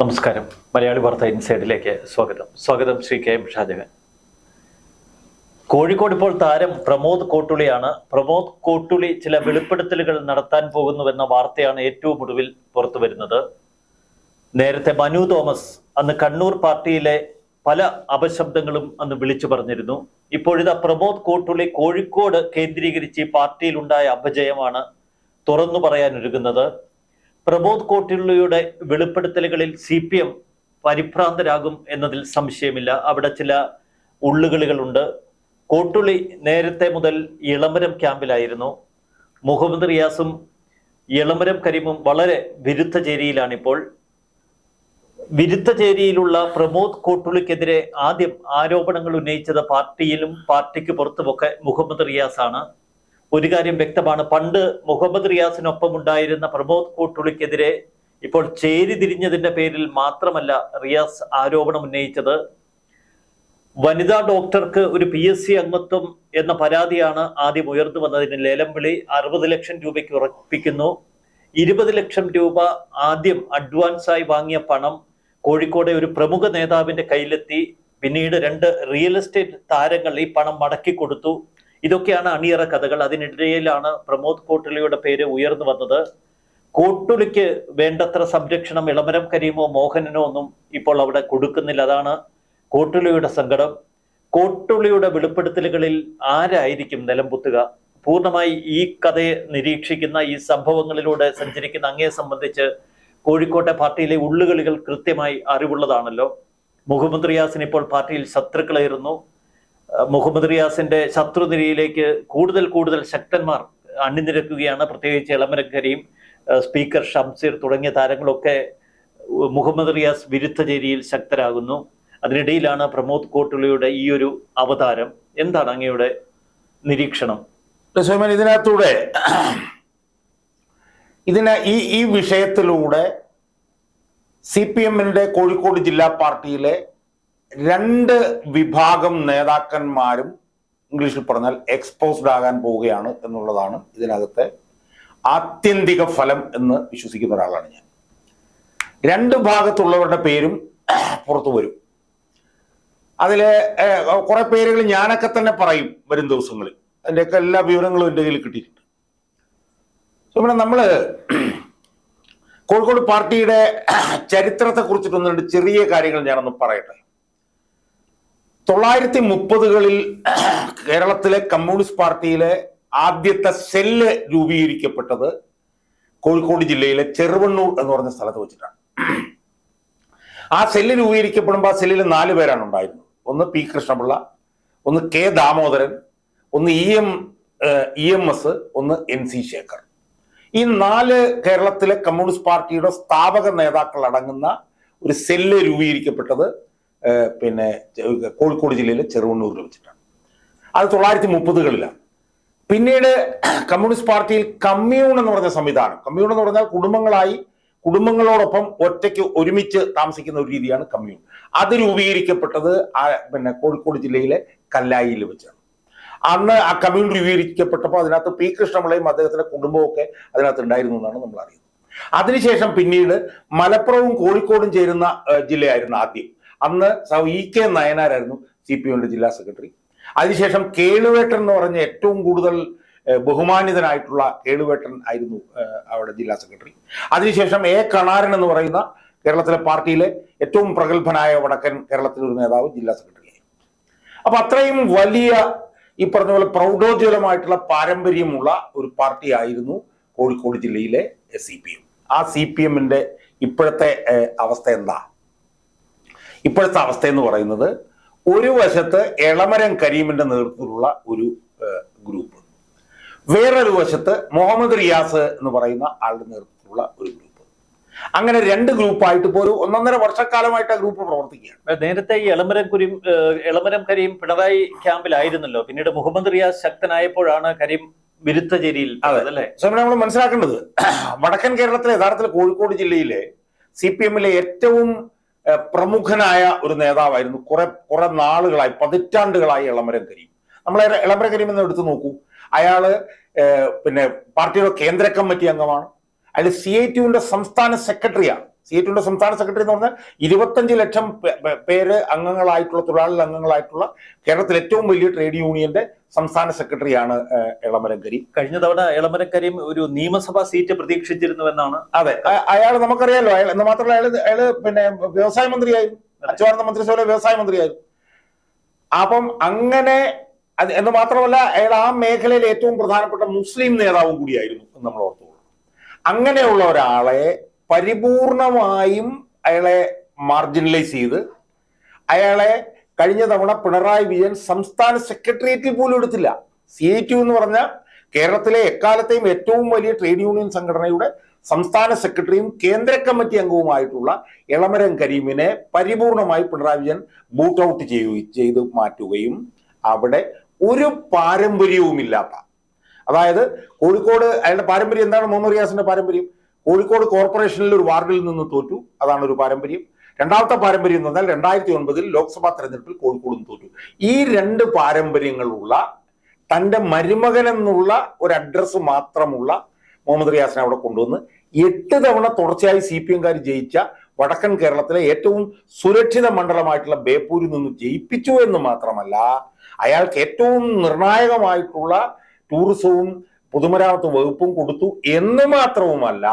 നമസ്കാരം. മലയാളി വാർത്ത ഇൻസൈഡിലേക്ക് സ്വാഗതം. സ്വാഗതം ശ്രീ കെ എം ഷാജഹാൻ. കോഴിക്കോട് ഇപ്പോൾ താരം പ്രമോദ് കോട്ടുളിയാണ്. പ്രമോദ് കോട്ടുളി ചില വെളിപ്പെടുത്തലുകൾ നടത്താൻ പോകുന്നുവെന്ന വാർത്തയാണ് ഏറ്റവും ഒടുവിൽ പുറത്തു വരുന്നത്. നേരത്തെ മനു തോമസ് അന്ന് കണ്ണൂർ പാർട്ടിയിലെ പല അപശബ്ദങ്ങളും അന്ന് വിളിച്ചു പറഞ്ഞിരുന്നു. ഇപ്പോഴിതാ പ്രമോദ് കോട്ടുളി കോഴിക്കോട് കേന്ദ്രീകരിച്ച് പാർട്ടിയിലുണ്ടായ അപജയമാണ് തുറന്നു പറയാനൊരുങ്ങുന്നത്. പ്രമോദ് കോട്ടുള്ളിയുടെ വെളിപ്പെടുത്തലുകളിൽ സി പി എം പരിഭ്രാന്തരാകും എന്നതിൽ സംശയമില്ല. അവിടെ ചില ഉള്ളുകളികളുണ്ട്. കോട്ടുള്ളി നേരത്തെ മുതൽ ഇളമരം ക്യാമ്പിലായിരുന്നു. മുഹമ്മദ് റിയാസും ഇളമരം കരീമും വളരെ വിരുദ്ധ ചേരിയിലാണിപ്പോൾ വിരുദ്ധ ചേരിയിലുള്ള പ്രമോദ് കോട്ടുള്ളിക്കെതിരെ ആദ്യം ആരോപണങ്ങൾ ഉന്നയിച്ചത് പാർട്ടിയിലും പാർട്ടിക്ക് പുറത്തുമൊക്കെ മുഹമ്മദ് റിയാസ് ആണ് ഒരു കാര്യം വ്യക്തമാണ്. പണ്ട് മുഹമ്മദ് റിയാസിനൊപ്പം ഉണ്ടായിരുന്ന പ്രമോദ് കൂട്ടുളിക്കെതിരെ ഇപ്പോൾ ചേരി തിരിഞ്ഞതിന്റെ പേരിൽ മാത്രമല്ല റിയാസ് ആരോപണം ഉന്നയിച്ചത്. വനിതാ ഡോക്ടർക്ക് ഒരു പി എസ് സി അംഗത്വം എന്ന പരാതിയാണ് ആദ്യം ഉയർന്നു വന്നതിന് ലേലം വിളി അറുപത് ലക്ഷം രൂപയ്ക്ക് ഉറപ്പിക്കുന്നു. ഇരുപത് ലക്ഷം രൂപ ആദ്യം അഡ്വാൻസായി വാങ്ങിയ പണം കോഴിക്കോടെ ഒരു പ്രമുഖ നേതാവിന്റെ കയ്യിലെത്തി. പിന്നീട് രണ്ട് റിയൽ എസ്റ്റേറ്റ് താരങ്ങൾ ഈ പണം മടക്കി കൊടുത്തു. ഇതൊക്കെയാണ് അണിയറ കഥകൾ. അതിനിടയിലാണ് പ്രമോദ് കോട്ടുളിയുടെ പേര് ഉയർന്നു വന്നത്. കോട്ടുളിക്ക് വേണ്ടത്ര സംരക്ഷണം ഇളമരം കരീമോ മോഹനനോ ഒന്നും ഇപ്പോൾ അവിടെ കൊടുക്കുന്നില്ല. അതാണ് കോട്ടുളിയുടെ സങ്കടം. കോട്ടുളിയുടെ വെളിപ്പെടുത്തലുകളിൽ ആരായിരിക്കും നിലംപുത്തുക? പൂർണമായി ഈ കഥയെ നിരീക്ഷിക്കുന്ന ഈ സംഭവങ്ങളിലൂടെ സഞ്ചരിക്കുന്ന അങ്ങയെ സംബന്ധിച്ച് കോഴിക്കോട്ടെ പാർട്ടിയിലെ ഉള്ളുകളികൾ കൃത്യമായി അറിവുള്ളതാണല്ലോ. മുഹമ്മദ് റിയാസിന് ഇപ്പോൾ പാർട്ടിയിൽ ശത്രുക്കളായിരുന്നു. മുഹമ്മദ് റിയാസിന്റെ ശത്രുനിരയിലേക്ക് കൂടുതൽ കൂടുതൽ ശക്തന്മാർ അണിനിരക്കുകയാണ്. പ്രത്യേകിച്ച് ഇളമരക്കരയും സ്പീക്കർ ഷംസീർ തുടങ്ങിയ താരങ്ങളൊക്കെ മുഹമ്മദ് റിയാസ് വിരുദ്ധ ചേരിയിൽ ശക്തരാകുന്നു. അതിനിടയിലാണ് പ്രമോദ് കോട്ടുളിയുടെ ഈ ഒരു അവതാരം. എന്താണ് അങ്ങയുടെ നിരീക്ഷണം? സോമൻ ഇതിനകത്തൂടെ ഇതിന് ഈ ഈ വിഷയത്തിലൂടെ സി പി എമ്മിന്റെ കോഴിക്കോട് ജില്ലാ പാർട്ടിയിലെ രണ്ട് വിഭാഗം നേതാക്കന്മാരും ഇംഗ്ലീഷിൽ പറഞ്ഞാൽ എക്സ്പോസ്ഡ് ആകാൻ പോവുകയാണ് എന്നുള്ളതാണ് ഇതിനകത്തെ ആത്യന്തിക ഫലം എന്ന് വിശ്വസിക്കുന്ന ഒരാളാണ് ഞാൻ. രണ്ട് ഭാഗത്തുള്ളവരുടെ പേരും പുറത്തു വരും. അതിലെ കുറെ പേരുകൾ ഞാനൊക്കെ തന്നെ പറയും വരും ദിവസങ്ങളിൽ. അതിന്റെയൊക്കെ എല്ലാ വിവരങ്ങളും എന്റെ കയ്യിൽ കിട്ടിയിട്ടുണ്ട്. സോ നമ്മൾ നമ്മൾ കോഴിക്കോട് പാർട്ടിയുടെ ചരിത്രത്തെ കുറിച്ചിട്ടൊന്ന് രണ്ട് ചെറിയ കാര്യങ്ങൾ ഞാനൊന്ന് പറയട്ടെ. തൊള്ളായിരത്തി മുപ്പതുകളിൽ കേരളത്തിലെ കമ്മ്യൂണിസ്റ്റ് പാർട്ടിയിലെ ആദ്യത്തെ സെല്ല് രൂപീകരിക്കപ്പെട്ടത് കോഴിക്കോട് ജില്ലയിലെ ചെറുവണ്ണൂർ എന്ന് പറഞ്ഞ സ്ഥലത്ത് വെച്ചിട്ടാണ്. ആ സെല്ല് രൂപീകരിക്കപ്പെടുമ്പോൾ ആ സെല്ലിൽ നാല് പേരാണ് ഉണ്ടായിരുന്നത്. ഒന്ന് പി കൃഷ്ണപിള്ള ഒന്ന് കെ ദാമോദരൻ ഒന്ന് E M E M S ഒന്ന് എൻ സി ശേഖർ. ഈ നാല് കേരളത്തിലെ കമ്മ്യൂണിസ്റ്റ് പാർട്ടിയുടെ സ്ഥാപക നേതാക്കൾ അടങ്ങുന്ന ഒരു സെല്ല് രൂപീകരിക്കപ്പെട്ടത് പിന്നെ കോഴിക്കോട് ജില്ലയിലെ ചെറുവണ്ണൂരിൽ വെച്ചിട്ടാണ്. അത് തൊള്ളായിരത്തി മുപ്പതുകളിലാണ് പിന്നീട് കമ്മ്യൂണിസ്റ്റ് പാർട്ടിയിൽ കമ്മ്യൂൺ എന്ന് പറഞ്ഞ സംവിധാനം. കമ്മ്യൂൺ എന്ന് പറഞ്ഞാൽ കുടുംബങ്ങളായി കുടുംബങ്ങളോടൊപ്പം ഒറ്റയ്ക്ക് ഒരുമിച്ച് താമസിക്കുന്ന ഒരു രീതിയാണ് കമ്മ്യൂൺ. അത് രൂപീകരിക്കപ്പെട്ടത് പിന്നെ കോഴിക്കോട് ജില്ലയിലെ കല്ലായിയിൽ വെച്ചാണ്. അന്ന് ആ കമ്മ്യൂൺ രൂപീകരിക്കപ്പെട്ടപ്പോൾ അതിനകത്ത് പി കൃഷ്ണപിള്ളയും അദ്ദേഹത്തിന്റെ കുടുംബവും ഒക്കെ അതിനകത്ത് ഉണ്ടായിരുന്നു എന്നാണ് നമ്മൾ അറിയുന്നത് അതിനുശേഷം പിന്നീട് മലപ്പുറവും കോഴിക്കോടും ചേരുന്ന ജില്ലയായിരുന്നു ആദ്യം. അന്ന് ഇ കെ നയനാരായിരുന്നു സി പി എമ്മിന്റെ ജില്ലാ സെക്രട്ടറി. അതിനുശേഷം കേളുവേട്ടൻ എന്ന് പറഞ്ഞ ഏറ്റവും കൂടുതൽ ബഹുമാനിതനായിട്ടുള്ള കേളുവേട്ടൻ ആയിരുന്നു അവിടെ ജില്ലാ സെക്രട്ടറി. അതിനുശേഷം എ കണാരൻ എന്ന് പറയുന്ന കേരളത്തിലെ പാർട്ടിയിലെ ഏറ്റവും പ്രഗത്ഭനായ വടക്കൻ കേരളത്തിലെ ഒരു നേതാവ് ജില്ലാ സെക്രട്ടറി ആയി. അപ്പൊ അത്രയും വലിയ ഈ പറഞ്ഞ പോലെ പ്രൗഢോജ്വലമായിട്ടുള്ള പാരമ്പര്യമുള്ള ഒരു പാർട്ടി ആയിരുന്നു കോഴിക്കോട് ജില്ലയിലെ സി പി എം. ആ സി പി എമ്മിന്റെ ഇപ്പോഴത്തെ അവസ്ഥ എന്താ? ഇപ്പോഴത്തെ അവസ്ഥ എന്ന് പറയുന്നത് ഒരു വശത്ത് എളമരം കരീമിന്റെ നേതൃത്വത്തിലുള്ള ഒരു ഗ്രൂപ്പ്. വേറൊരു വശത്ത് മുഹമ്മദ് റിയാസ് എന്ന് പറയുന്ന ആളുടെ നേതൃത്വത്തിലുള്ള ഒരു ഗ്രൂപ്പ്. അങ്ങനെ രണ്ട് ഗ്രൂപ്പായിട്ട് ഇപ്പോൾ ഒരു ഒന്നൊന്നര വർഷക്കാലമായിട്ട് ആ ഗ്രൂപ്പ് പ്രവർത്തിക്കുകയാണ്. നേരത്തെ ഈ എളമരം കുരീം എളമരം കരീം പിണറായി ക്യാമ്പിലായിരുന്നല്ലോ. പിന്നീട് മുഹമ്മദ് റിയാസ് ശക്തനായപ്പോഴാണ് കരീം വിരുദ്ധ ചേരിയിൽ അതെ. അല്ലേ? നമ്മൾ മനസ്സിലാക്കേണ്ടത് വടക്കൻ കേരളത്തിലെ യഥാർത്ഥത്തിൽ കോഴിക്കോട് ജില്ലയിലെ സി പി എമ്മിലെ ഏറ്റവും പ്രമുഖനായ ഒരു നേതാവായിരുന്നു. കുറെ കുറെ നാളുകളായി പതിറ്റാണ്ടുകളായി ഇളമരം കരീം. നമ്മൾ ഇളമരം കരീം എന്ന് എടുത്തു നോക്കൂ. അയാൾ പിന്നെ പാർട്ടിയുടെ കേന്ദ്ര കമ്മിറ്റി അംഗമാണ്. അയാൾ സി ഐ ടിയുടെ സംസ്ഥാന സെക്രട്ടറിയാണ്. സി ടിയുടെ സംസ്ഥാന സെക്രട്ടറി എന്ന് പറഞ്ഞാൽ ഇരുപത്തഞ്ച് ലക്ഷം പേര് അംഗങ്ങളായിട്ടുള്ള തൊഴിലാളി അംഗങ്ങളായിട്ടുള്ള കേരളത്തിലെ ഏറ്റവും വലിയ ട്രേഡ് യൂണിയന്റെ സംസ്ഥാന സെക്രട്ടറിയാണ് എളമരം കരീം കഴിഞ്ഞ തവണ എളമരക്കരീം ഒരു നിയമസഭാ സീറ്റ് പ്രതീക്ഷിച്ചിരുന്നുവെന്നാണ്. അതെ. അയാൾ നമുക്കറിയാലോ അയാൾ എന്ന് മാത്രമല്ല അയാൾ അയാൾ പിന്നെ വ്യവസായ മന്ത്രിയായിരുന്നു. അച്യുതാനന്ദ മന്ത്രിസഭയിലെ വ്യവസായ മന്ത്രിയായിരുന്നു. അപ്പം അങ്ങനെ എന്ന് മാത്രമല്ല അയാൾ ആ മേഖലയിലെ ഏറ്റവും പ്രധാനപ്പെട്ട മുസ്ലിം നേതാവും കൂടിയായിരുന്നു എന്ന് നമ്മൾ ഓർത്തുകൊള്ളു അങ്ങനെയുള്ള ഒരാളെ പരിപൂർണമായും അയാളെ മാർജിനലൈസ് ചെയ്ത് അയാളെ കഴിഞ്ഞ തവണ പിണറായി വിജയൻ സംസ്ഥാന സെക്രട്ടേറിയറ്റിൽ പോലും എടുത്തില്ല. സി ഐ ടി എന്ന് പറഞ്ഞ കേരളത്തിലെ എക്കാലത്തെയും ഏറ്റവും വലിയ ട്രേഡ് യൂണിയൻ സംഘടനയുടെ സംസ്ഥാന സെക്രട്ടറിയും കേന്ദ്ര കമ്മിറ്റി അംഗവുമായിട്ടുള്ള എളമരം കരീമിനെ പരിപൂർണമായി പിണറായി വിജയൻ ബൂട്ട് ഔട്ട് ചെയ്യുകയും ചെയ്ത് മാറ്റുകയും അവിടെ ഒരു പാരമ്പര്യവുമില്ലാത്ത അതായത് കോഴിക്കോട് അയാളുടെ പാരമ്പര്യം എന്താണ്? മുഹമ്മദ് റിയാസിന്റെ പാരമ്പര്യം? കോഴിക്കോട് കോർപ്പറേഷനിൽ ഒരു വാർഡിൽ നിന്ന് തോറ്റു. അതാണ് ഒരു പാരമ്പര്യം. രണ്ടാമത്തെ പാരമ്പര്യം എന്ന് പറഞ്ഞാൽ രണ്ടായിരത്തി ഒൻപതിൽ ലോക്സഭാ തെരഞ്ഞെടുപ്പിൽ കോഴിക്കോട് തോറ്റു. ഈ രണ്ട് പാരമ്പര്യങ്ങളുള്ള തന്റെ മരുമകൻ എന്നുള്ള ഒരു അഡ്രസ്സ് മാത്രമുള്ള മുഹമ്മദ് റിയാസിനെ അവിടെ കൊണ്ടുവന്ന് എട്ട് തവണ തുടർച്ചയായി സി പി എംകാർ ജയിച്ച വടക്കൻ കേരളത്തിലെ ഏറ്റവും സുരക്ഷിത മണ്ഡലമായിട്ടുള്ള ബേപ്പൂരിൽ നിന്ന് ജയിപ്പിച്ചു എന്ന് മാത്രമല്ല അയാൾക്ക് ഏറ്റവും നിർണായകമായിട്ടുള്ള ടൂറിസവും പൊതുമരാമത്ത് വകുപ്പും കൊടുത്തു എന്ന് മാത്രവുമല്ല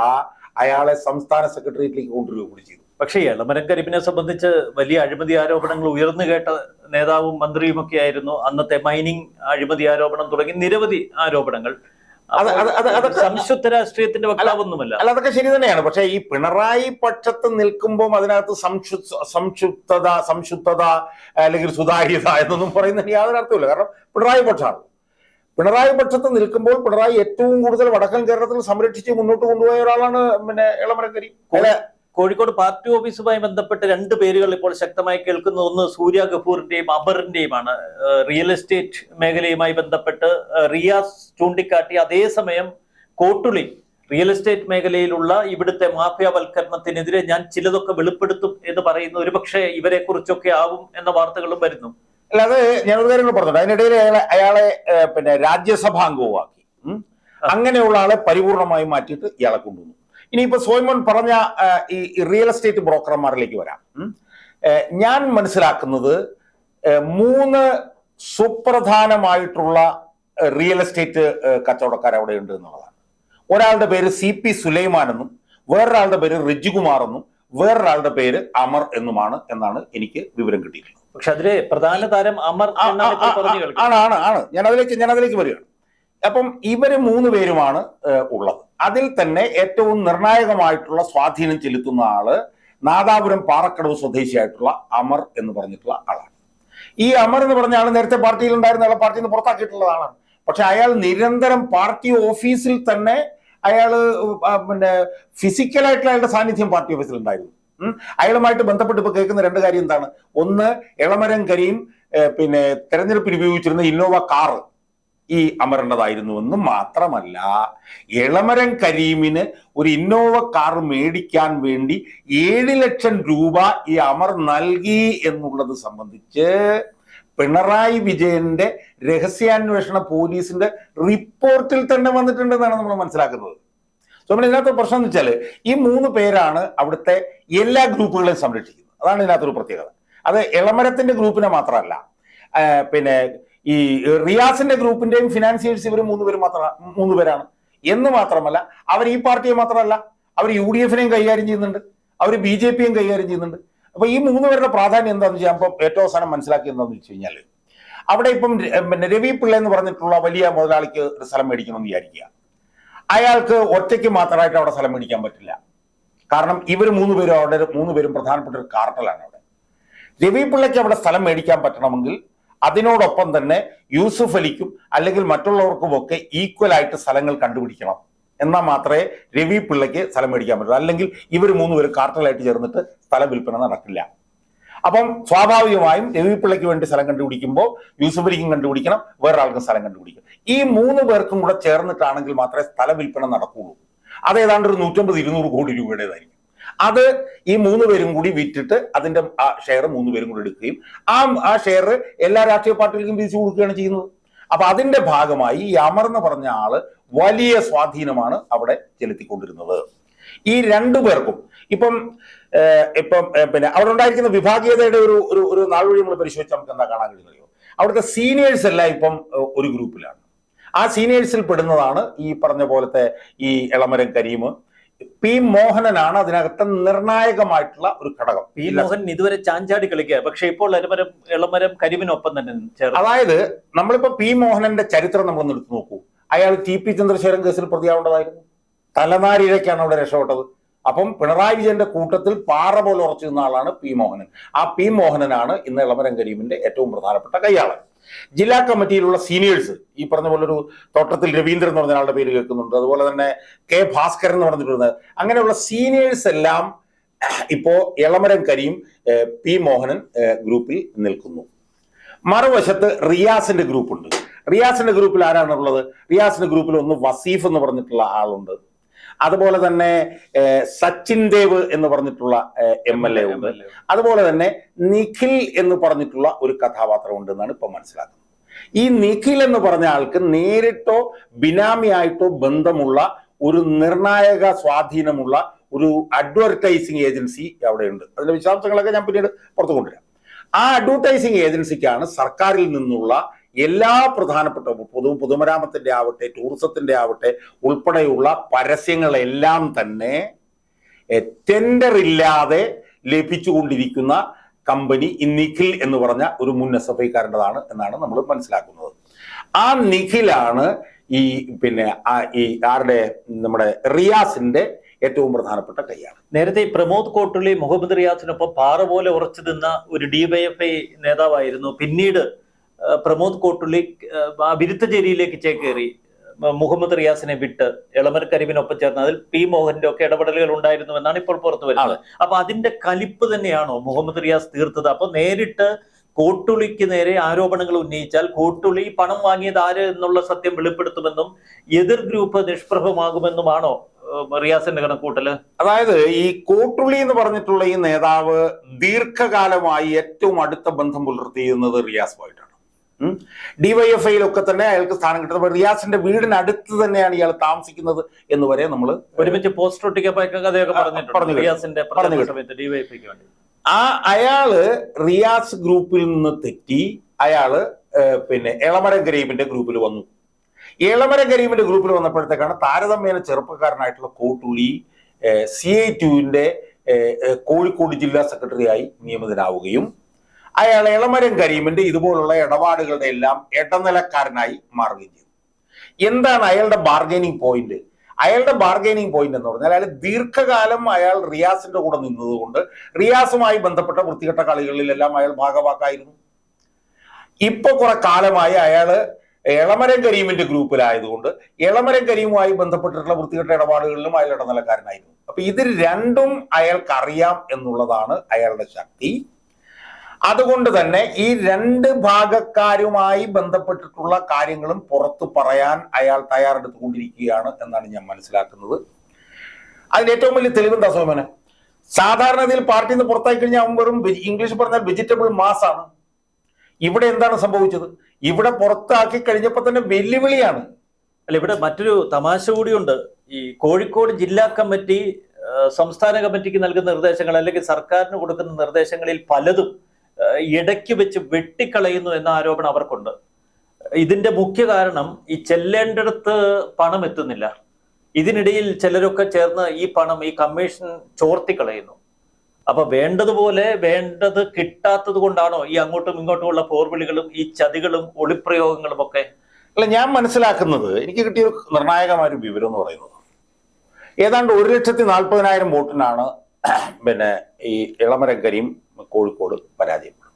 അയാളെ സംസ്ഥാന സെക്രട്ടേറിയറ്റിലേക്ക് കൊണ്ടുവരിക കൂടി ചെയ്തു. പക്ഷേ എളമരം സംബന്ധിച്ച് വലിയ അഴിമതി ആരോപണങ്ങൾ ഉയർന്നു കേട്ട നേതാവും മന്ത്രിയും ഒക്കെ ആയിരുന്നു. അന്നത്തെ മൈനിങ് അഴിമതി ആരോപണം തുടങ്ങി നിരവധി ആരോപണങ്ങൾ. അത് അത് അത് അതൊക്കെ സംശുദ്ധ രാഷ്ട്രീയത്തിന്റെ വക്താവൊന്നുമല്ല. അല്ല അതൊക്കെ ശരി തന്നെയാണ്. പക്ഷെ ഈ പിണറായി പക്ഷത്ത് നിൽക്കുമ്പോൾ അതിനകത്ത് സംശു സംശുദ്ധത സംശുദ്ധത അല്ലെങ്കിൽ സുതാര്യത എന്നൊന്നും പറയുന്നതിന് യാതൊരു അർത്ഥമില്ല കാരണം പിണറായി പക്ഷമാണ് പിണറായി പക്ഷത്ത് നിൽക്കുമ്പോൾ പിണറായി ഏറ്റവും കൂടുതൽ വടക്കൻ കേരളത്തിൽ സംരക്ഷിച്ച് മുന്നോട്ട് കൊണ്ടുപോയ ഒരാളാണ് പിന്നെ ഇളമരക്കരി കോഴിക്കോട് പാർട്ടി ഓഫീസുമായി ബന്ധപ്പെട്ട് രണ്ട് പേരുകൾ ഇപ്പോൾ ശക്തമായി കേൾക്കുന്ന ഒന്ന് സൂര്യ ഗഫൂറിന്റെയും അബറിന്റെയുമാണ് റിയൽ എസ്റ്റേറ്റ് മേഖലയുമായി ബന്ധപ്പെട്ട് റിയാസ് ചൂണ്ടിക്കാട്ടി അതേസമയം കോട്ടുളി റിയൽ എസ്റ്റേറ്റ് മേഖലയിലുള്ള ഇവിടുത്തെ മാഫിയവൽക്കരണത്തിനെതിരെ ഞാൻ ചിലതൊക്കെ വെളിപ്പെടുത്തും എന്ന് പറയുന്ന ഒരുപക്ഷെ ഇവരെ കുറിച്ചൊക്കെ ആവും എന്ന വാർത്തകളും വരുന്നു. അല്ലാതെ ഞാൻ ഒരു കാര്യം കൂടെ പറഞ്ഞിട്ടുണ്ട് അതിനിടയിൽ അയാളെ അയാളെ പിന്നെ രാജ്യസഭാംഗവുമാക്കി. അങ്ങനെയുള്ള ആളെ പരിപൂർണമായി മാറ്റിയിട്ട് ഇയാളെ കൊണ്ടുവന്നു. ഇനിയിപ്പോ സോയ്മോൻ പറഞ്ഞ ഈ ഈ റിയൽ എസ്റ്റേറ്റ് ബ്രോക്കർമാരിലേക്ക് വരാം. ഞാൻ മനസ്സിലാക്കുന്നത് മൂന്ന് സുപ്രധാനമായിട്ടുള്ള റിയൽ എസ്റ്റേറ്റ് കച്ചവടക്കാർ അവിടെ ഉണ്ട് എന്നുള്ളതാണ്. ഒരാളുടെ പേര് സി പി സുലൈമാൻ എന്നും വേറൊരാളുടെ പേര് റിജുകുമാർ എന്നും വേറൊരാളുടെ പേര് അമർ എന്നുമാണ് എന്നാണ് എനിക്ക് വിവരം കിട്ടിയിട്ടുള്ളത്. പക്ഷെ അതിലെ പ്രധാന താരം അമർ ആണ് ആണ് ആണ്. ഞാൻ അതിലേക്ക് ഞാൻ അതിലേക്ക് വരികയാണ്. അപ്പം ഇവർ മൂന്ന് പേരുമാണ് ഉള്ളത്. അതിൽ തന്നെ ഏറ്റവും നിർണായകമായിട്ടുള്ള സ്വാധീനം ചെലുത്തുന്ന ആൾ നാദാപുരം പാറക്കടവ് സ്വദേശിയായിട്ടുള്ള അമർ എന്ന് പറഞ്ഞിട്ടുള്ള ആളാണ്. ഈ അമർ എന്ന് പറഞ്ഞ ആൾ നേരത്തെ പാർട്ടിയിൽ ഉണ്ടായിരുന്ന ആളെ പാർട്ടിയിൽ നിന്ന് പുറത്താക്കിയിട്ടുള്ള ആളാണ്. പക്ഷെ അയാൾ നിരന്തരം പാർട്ടി ഓഫീസിൽ തന്നെ അയാൾ ആ, പിന്നെ ഫിസിക്കലായിട്ടുള്ള അയാളുടെ സാന്നിധ്യം പാർട്ടി ഓഫീസിൽ ഉണ്ടായിരുന്നു. അയാളുമായിട്ട് ബന്ധപ്പെട്ട് ഇപ്പൊ കേൾക്കുന്ന രണ്ട് കാര്യം എന്താണ്? ഒന്ന് എളമരം കരീം പിന്നെ തെരഞ്ഞെടുപ്പിന് ഉപയോഗിച്ചിരുന്ന ഇന്നോവ കാറ് ഈ അമരേണ്ടതായിരുന്നു എന്ന് മാത്രമല്ല എളമരം കരീമിന് ഒരു ഇന്നോവ കാർ മേടിക്കാൻ വേണ്ടി ഏഴ് ലക്ഷം രൂപ ഈ അമർ നൽകി എന്നുള്ളത് സംബന്ധിച്ച് പിണറായി വിജയന്റെ രഹസ്യാന്വേഷണ പോലീസിന്റെ റിപ്പോർട്ടിൽ തന്നെ വന്നിട്ടുണ്ടെന്നാണ് നമ്മൾ മനസ്സിലാക്കുന്നത്. നമ്മൾ ഇതിനകത്ത് പ്രശ്നം എന്ന് വെച്ചാൽ ഈ മൂന്ന് പേരാണ് അവിടുത്തെ എല്ലാ ഗ്രൂപ്പുകളെയും സംരക്ഷിക്കുന്നത്. അതാണ് ഇതിനകത്തൊരു പ്രത്യേകത. അത് ഇളമരത്തിന്റെ ഗ്രൂപ്പിനെ മാത്രമല്ല പിന്നെ ഈ റിയാസിന്റെ ഗ്രൂപ്പിന്റെയും ഫിനാൻസിയേഴ്സ് ഇവർ മൂന്ന് പേര് മാത്രമാണ് മൂന്ന് പേരാണ്. എന്ന് മാത്രമല്ല അവർ ഈ പാർട്ടിയെ മാത്രമല്ല അവർ യു ഡി എഫിനെയും കൈകാര്യം ചെയ്യുന്നുണ്ട് അവർ ബി ജെ പിയും കൈകാര്യം ചെയ്യുന്നുണ്ട്. അപ്പൊ ഈ മൂന്ന് പേരുടെ പ്രാധാന്യം എന്താണെന്ന് വെച്ചാൽ ഇപ്പം ഏറ്റവും അവസാനം മനസ്സിലാക്കി എന്താണെന്ന് വെച്ച് കഴിഞ്ഞാൽ അവിടെ ഇപ്പം പിന്നെ രവി പിള്ള എന്ന് പറഞ്ഞിട്ടുള്ള വലിയ മുതലാളിക്ക് ഒരു സ്ഥലം മേടിക്കണം എന്ന് വിചാരിക്കുക. അയാൾക്ക് ഒറ്റയ്ക്ക് മാത്രമായിട്ട് അവിടെ സ്ഥലം മേടിക്കാൻ പറ്റില്ല. കാരണം ഇവർ മൂന്ന് പേരും അവിടെ മൂന്ന് പേരും പ്രധാനപ്പെട്ട ഒരു കാർട്ടലാണ് അവിടെ. രവി പിള്ളയ്ക്ക് അവിടെ സ്ഥലം മേടിക്കാൻ പറ്റണമെങ്കിൽ അതിനോടൊപ്പം തന്നെ യൂസുഫ് അലിക്കും അല്ലെങ്കിൽ മറ്റുള്ളവർക്കും ഒക്കെ ഈക്വൽ ആയിട്ട് സ്ഥലങ്ങൾ കണ്ടുപിടിക്കണം. എന്നാൽ മാത്രമേ രവി പിള്ളയ്ക്ക് സ്ഥലം മേടിക്കാൻ പറ്റൂ. അല്ലെങ്കിൽ ഇവർ മൂന്നുപേരും കാർട്ടലായിട്ട് ചേർന്നിട്ട് സ്ഥല വിൽപ്പന നടക്കില്ല. അപ്പം സ്വാഭാവികമായും രവി പിള്ളയ്ക്ക് വേണ്ടി സ്ഥലം കണ്ടുപിടിക്കുമ്പോൾ യൂസുഫ് അലിക്കും കണ്ടുപിടിക്കണം വേറൊരാൾക്കും സ്ഥലം കണ്ടുപിടിക്കണം ഈ മൂന്ന് പേർക്കും കൂടെ ചേർന്നിട്ടാണെങ്കിൽ മാത്രമേ സ്ഥല വിൽപ്പന നടക്കുകയുള്ളൂ അത് ഏതാണ്ട് ഒരു നൂറ്റമ്പത് ഇരുന്നൂറ് കോടി രൂപയുടേതായിരിക്കും. അത് ഈ മൂന്ന് പേരും കൂടി വിറ്റിട്ട് അതിന്റെ ആ ഷെയർ മൂന്ന് പേരും കൂടി എടുക്കുകയും ആ ആ ഷെയർ എല്ലാ രാഷ്ട്രീയ പാർട്ടികൾക്കും തിരിച്ചു കൊടുക്കുകയാണ് ചെയ്യുന്നത്. അപ്പൊ അതിന്റെ ഭാഗമായി ഈ അമർ എന്ന് പറഞ്ഞ ആൾ വലിയ സ്വാധീനമാണ് അവിടെ ചെലുത്തിക്കൊണ്ടിരുന്നത്. ഈ രണ്ടു പേർക്കും. ഇപ്പം ഇപ്പം പിന്നെ അവിടെ ഉണ്ടായിരിക്കുന്ന വിഭാഗീയതയുടെ ഒരു ഒരു ഒരു നാൾ വഴി നമ്മൾ പരിശോധിച്ചാൽ നമുക്ക് എന്താ കാണാൻ കഴിയുന്നറിയോ അവിടുത്തെ സീനിയേഴ്സ് എല്ലാം ഇപ്പം ഒരു ഗ്രൂപ്പിലാണ് ആ സീനിയേഴ്സിൽ പെടുന്നതാണ് ഈ പറഞ്ഞ പോലത്തെ ഈ ഇളമരം കരീം. പി മോഹനനാണ് അതിനകത്ത് നിർണായകമായിട്ടുള്ള ഒരു ഘടകം. പി മോഹൻ ഇതുവരെ ചാഞ്ചാടി കളിക്കുക പക്ഷെ ഇപ്പോൾ എളമരം ഇളമരം കരിമിനൊപ്പം തന്നെ അതായത് നമ്മളിപ്പോ പി മോഹനന്റെ ചരിത്രം നമ്മളൊന്ന് എടുത്തു നോക്കൂ. അയാൾ ടി പി ചന്ദ്രശേഖരൻ കേസിൽ പ്രതിയാവേണ്ടതായിരുന്നു. തലനാരിഴയ്ക്കാണ് അവിടെ രക്ഷപ്പെട്ടത്. അപ്പം പിണറായി വിജയന്റെ കൂട്ടത്തിൽ പാറ പോലെ ഉറച്ചു നിന്ന ആളാണ് പി മോഹനൻ. ആ പി മോഹനനാണ് ഇന്ന് ഇളമരം കരീമിന്റെ ഏറ്റവും പ്രധാനപ്പെട്ട കൈയാളൻ ജില്ലാ കമ്മിറ്റിയിലുള്ള സീനിയേഴ്സ് ഈ പറഞ്ഞ പോലെ ഒരു തോട്ടത്തിൽ രവീന്ദ്രൻ എന്ന് പറഞ്ഞ ആളുടെ പേര് കേൾക്കുന്നുണ്ട്. അതുപോലെ തന്നെ കെ ഭാസ്കരൻ എന്ന് പറഞ്ഞിട്ടുണ്ട് അങ്ങനെയുള്ള സീനിയേഴ്സ് എല്ലാം ഇപ്പോ ഇളമരം കരീം പി മോഹനൻ ഗ്രൂപ്പിൽ നിൽക്കുന്നു. മറുവശത്ത് റിയാസിന്റെ ഗ്രൂപ്പ് ഉണ്ട് റിയാസിന്റെ ഗ്രൂപ്പിൽ ആരാണുള്ളത്? റിയാസിന്റെ ഗ്രൂപ്പിൽ ഒന്ന് വസീഫ് എന്ന് പറഞ്ഞിട്ടുള്ള ആളുണ്ട്. അതുപോലെ തന്നെ സച്ചിൻ ദേവ് എന്ന് പറഞ്ഞിട്ടുള്ള എം എൽ എ ഉണ്ട്. അതുപോലെ തന്നെ നിഖിൽ എന്ന് പറഞ്ഞിട്ടുള്ള ഒരു കഥാപാത്രം ഉണ്ട് എന്നാണ് ഇപ്പൊ മനസ്സിലാക്കുന്നത്. ഈ നിഖിൽ എന്ന് പറഞ്ഞ ആൾക്ക് നേരിട്ടോ ബിനാമിയായിട്ടോ ബന്ധമുള്ള ഒരു നിർണായക സ്വാധീനമുള്ള ഒരു അഡ്വർടൈസിങ് ഏജൻസി അവിടെയുണ്ട്. അതിന്റെ വിശദാംശങ്ങളൊക്കെ ഞാൻ പിന്നീട് പുറത്തു കൊണ്ടുവരാം. ആ അഡ്വർടൈസിങ് ഏജൻസിക്കാണ് സർക്കാരിൽ നിന്നുള്ള എല്ലാ പ്രധാനപ്പെട്ട പൊതു പൊതുമരാമത്തിന്റെ ആവട്ടെ ടൂറിസത്തിന്റെ ആവട്ടെ ഉൾപ്പെടെയുള്ള പരസ്യങ്ങളെല്ലാം തന്നെ ടെൻഡർ ഇല്ലാതെ ലഭിച്ചുകൊണ്ടിരിക്കുന്ന കമ്പനി ഈ നിഖിൽ എന്ന് പറഞ്ഞ ഒരു മുൻ എസ് എഫ് ഐക്കാരന്റെതാണ് എന്നാണ് നമ്മൾ മനസ്സിലാക്കുന്നത്. ആ നിഖിലാണ് ഈ പിന്നെ ഈ ആരുടെ നമ്മുടെ റിയാസിന്റെ ഏറ്റവും പ്രധാനപ്പെട്ട കൈയാണ് നേരത്തെ പ്രമോദ് കോട്ടുള്ളി മുഹമ്മദ് റിയാസിനൊപ്പം പാറ പോലെ ഉറച്ചു നിന്ന ഒരു ഡിവൈഎഫ്ഐ നേതാവായിരുന്നു. പിന്നീട് പ്രമോദ് കോട്ടുള്ളി ആ, വിരുദ്ധചേരിയിലേക്ക് ചേക്കേറി. മുഹമ്മദ് റിയാസിനെ വിട്ട് എളമർ കരീമിനൊപ്പം ചേർന്ന് അതിൽ പി മോഹന്റെ ഒക്കെ ഇടപെടലുകൾ ഉണ്ടായിരുന്നു എന്നാണ് ഇപ്പോൾ പുറത്തു വരുന്നത്. അപ്പൊ അതിന്റെ കലിപ്പ് തന്നെയാണോ മുഹമ്മദ് റിയാസ് തീർത്തത്? അപ്പൊ നേരിട്ട് കോട്ടുളിക്ക് നേരെ ആരോപണങ്ങൾ ഉന്നയിച്ചാൽ കോട്ടുളി പണം വാങ്ങിയത് ആര് എന്നുള്ള സത്യം വെളിപ്പെടുത്തുമെന്നും എതിർ ഗ്രൂപ്പ് നിഷ്പ്രഭമാകുമെന്നുമാണോ റിയാസിന്റെ കണക്കൂട്ടൽ അതായത് ഈ കോട്ടുളി എന്ന് പറഞ്ഞിട്ടുള്ള ഈ നേതാവ് ദീർഘകാലമായി ഏറ്റവും അടുത്ത ബന്ധം പുലർത്തിയിരുന്നത് റിയാസുമായിട്ടാണ്. ഡിവൈഎഫ്ഐയിലൊക്കെ തന്നെ അയാൾക്ക് സ്ഥാനം കിട്ടുന്നത്. റിയാസിന്റെ വീടിനടുത്ത് തന്നെയാണ് ഇയാൾ താമസിക്കുന്നത് എന്ന് വരെ നമ്മൾ ഒരുമിച്ച് പോസ്റ്റ് ഒട്ടിക്കപ്പോ കഥയൊക്കെ ആ, പറഞ്ഞിട്ടുണ്ട്. റിയാസിന്റെ പറഞ്ഞു പ്രചരണ കേട്ടു. സമയത്ത് ഡിവൈഎഫ്ഐക്ക് വേണ്ടി. ആ അയാൾ റിയാസ് ഗ്രൂപ്പിൽ നിന്ന് തെറ്റി അയാൾ പിന്നെ എളമര ഗരീബിന്റെ ഗ്രൂപ്പിൽ വന്നു. എളമര ഗരീബിന്റെ ഗ്രൂപ്പിൽ വന്നപ്പോഴത്തേക്കാണ് താരതമ്യേന ചെറുപ്പക്കാരനായിട്ടുള്ള കോട്ടുള്ളി സി ഐ ടുവിന്റെ കോഴിക്കോട് ജില്ലാ സെക്രട്ടറിയായി നിയമിതനാവുകയും അയാൾ ഇളമരം കരീമിന്റെ ഇതുപോലുള്ള ഇടപാടുകളുടെ എല്ലാം ഇടനിലക്കാരനായി മാറുകയും ചെയ്തു. എന്താണ് അയാളുടെ ബാർഗൈനിങ് പോയിന്റ് അയാളുടെ ബാർഗൈനിങ് പോയിന്റ് എന്ന് പറഞ്ഞാൽ അയാൾ ദീർഘകാലം അയാൾ റിയാസിന്റെ കൂടെ നിന്നതുകൊണ്ട് റിയാസുമായി ബന്ധപ്പെട്ട വൃത്തികെട്ട കളികളിലെല്ലാം അയാൾ ഭാഗവാക്കായിരുന്നു. ഇപ്പൊ കുറെ കാലമായി അയാൾ എളമരം കരീമിന്റെ ഗ്രൂപ്പിലായതുകൊണ്ട് എളമരം കരീമുമായി ബന്ധപ്പെട്ടിട്ടുള്ള വൃത്തികെട്ട ഇടപാടുകളിലും അയാൾ ഇടനിലക്കാരനായിരുന്നു. അപ്പൊ ഇത് രണ്ടും അയാൾക്കറിയാം എന്നുള്ളതാണ് അയാളുടെ ശക്തി. അതുകൊണ്ട് തന്നെ ഈ രണ്ട് ഭാഗക്കാരുമായി ബന്ധപ്പെട്ടിട്ടുള്ള കാര്യങ്ങളും പുറത്തു പറയാൻ അയാൾ തയ്യാറെടുത്തുകൊണ്ടിരിക്കുകയാണ് എന്നാണ് ഞാൻ മനസ്സിലാക്കുന്നത്. അതിന്റെ ഏറ്റവും വലിയ തെളിവ് എന്താ സോമനെ? ഇതിൽ പാർട്ടിയിൽ നിന്ന് പുറത്തായി കഴിഞ്ഞാൽ അവൻ വെറും ഇംഗ്ലീഷ് പറഞ്ഞാൽ വെജിറ്റബിൾ മാസ് ആണ് ഇവിടെ എന്താണ് സംഭവിച്ചത്? ഇവിടെ പുറത്താക്കി കഴിഞ്ഞപ്പോൾ തന്നെ വെല്ലുവിളിയാണ്. അല്ല ഇവിടെ മറ്റൊരു തമാശ കൂടിയുണ്ട്. ഈ കോഴിക്കോട് ജില്ലാ കമ്മിറ്റി സംസ്ഥാന കമ്മിറ്റിക്ക് നൽകുന്ന നിർദ്ദേശങ്ങൾ അല്ലെങ്കിൽ സർക്കാരിന് കൊടുക്കുന്ന നിർദ്ദേശങ്ങളിൽ പലതും ഇടയ്ക്ക് വെച്ച് വെട്ടിക്കളയുന്നു എന്ന ആരോപണം അവർക്കുണ്ട്. ഇതിന്റെ മുഖ്യ കാരണം ഈ ചെല്ലേണ്ടടുത്ത് പണം എത്തുന്നില്ല. ഇതിനിടയിൽ ചിലരൊക്കെ ചേർന്ന് ഈ പണം ഈ കമ്മീഷൻ ചോർത്തിക്കളയുന്നു. അപ്പൊ വേണ്ടതുപോലെ വേണ്ടത് കിട്ടാത്തത് കൊണ്ടാണോ ഈ അങ്ങോട്ടും ഇങ്ങോട്ടുമുള്ള പോർവിളികളും ഈ ചതികളും ഒളിപ്രയോഗങ്ങളും ഒക്കെ? അല്ല ഞാൻ മനസ്സിലാക്കുന്നത് എനിക്ക് കിട്ടിയ ഒരു നിർണായകമായ ഒരു വിവരം എന്ന് പറയുന്നത് ഏതാണ്ട് ഒരു ലക്ഷത്തി നാൽപ്പതിനായിരം വോട്ടിനാണ് പിന്നെ ഈ ഇളമരം കരീം കോഴിക്കോട് പരാജയപ്പെടും.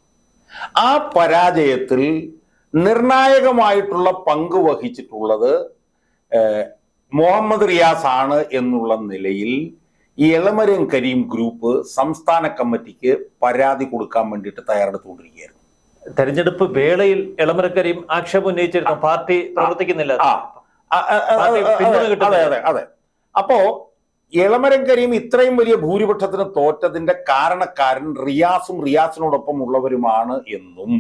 ആ പരാജയത്തിൽ നിർണായകമായിട്ടുള്ള പങ്ക് വഹിച്ചിട്ടുള്ളത് മുഹമ്മദ് റിയാസ് ആണ് എന്നുള്ള നിലയിൽ ഈ എളമരം കരീം ഗ്രൂപ്പ് സംസ്ഥാന കമ്മിറ്റിക്ക് പരാതി കൊടുക്കാൻ വേണ്ടിയിട്ട് തയ്യാറെടുത്തുകൊണ്ടിരിക്കുകയായിരുന്നു. തെരഞ്ഞെടുപ്പ് വേളയിൽ എളമരക്കരയും ആക്ഷേപം ഉന്നയിച്ചിരുന്നു പാർട്ടി പ്രവർത്തിക്കുന്നില്ല. അതെ അതെ. അപ്പോ ഇളമരം കരീം ഇത്രയും വലിയ ഭൂരിപക്ഷത്തിന് തോറ്റതിന്റെ കാരണക്കാരൻ റിയാസും റിയാസിനോടൊപ്പം ഉള്ളവരുമാണ് എന്നും.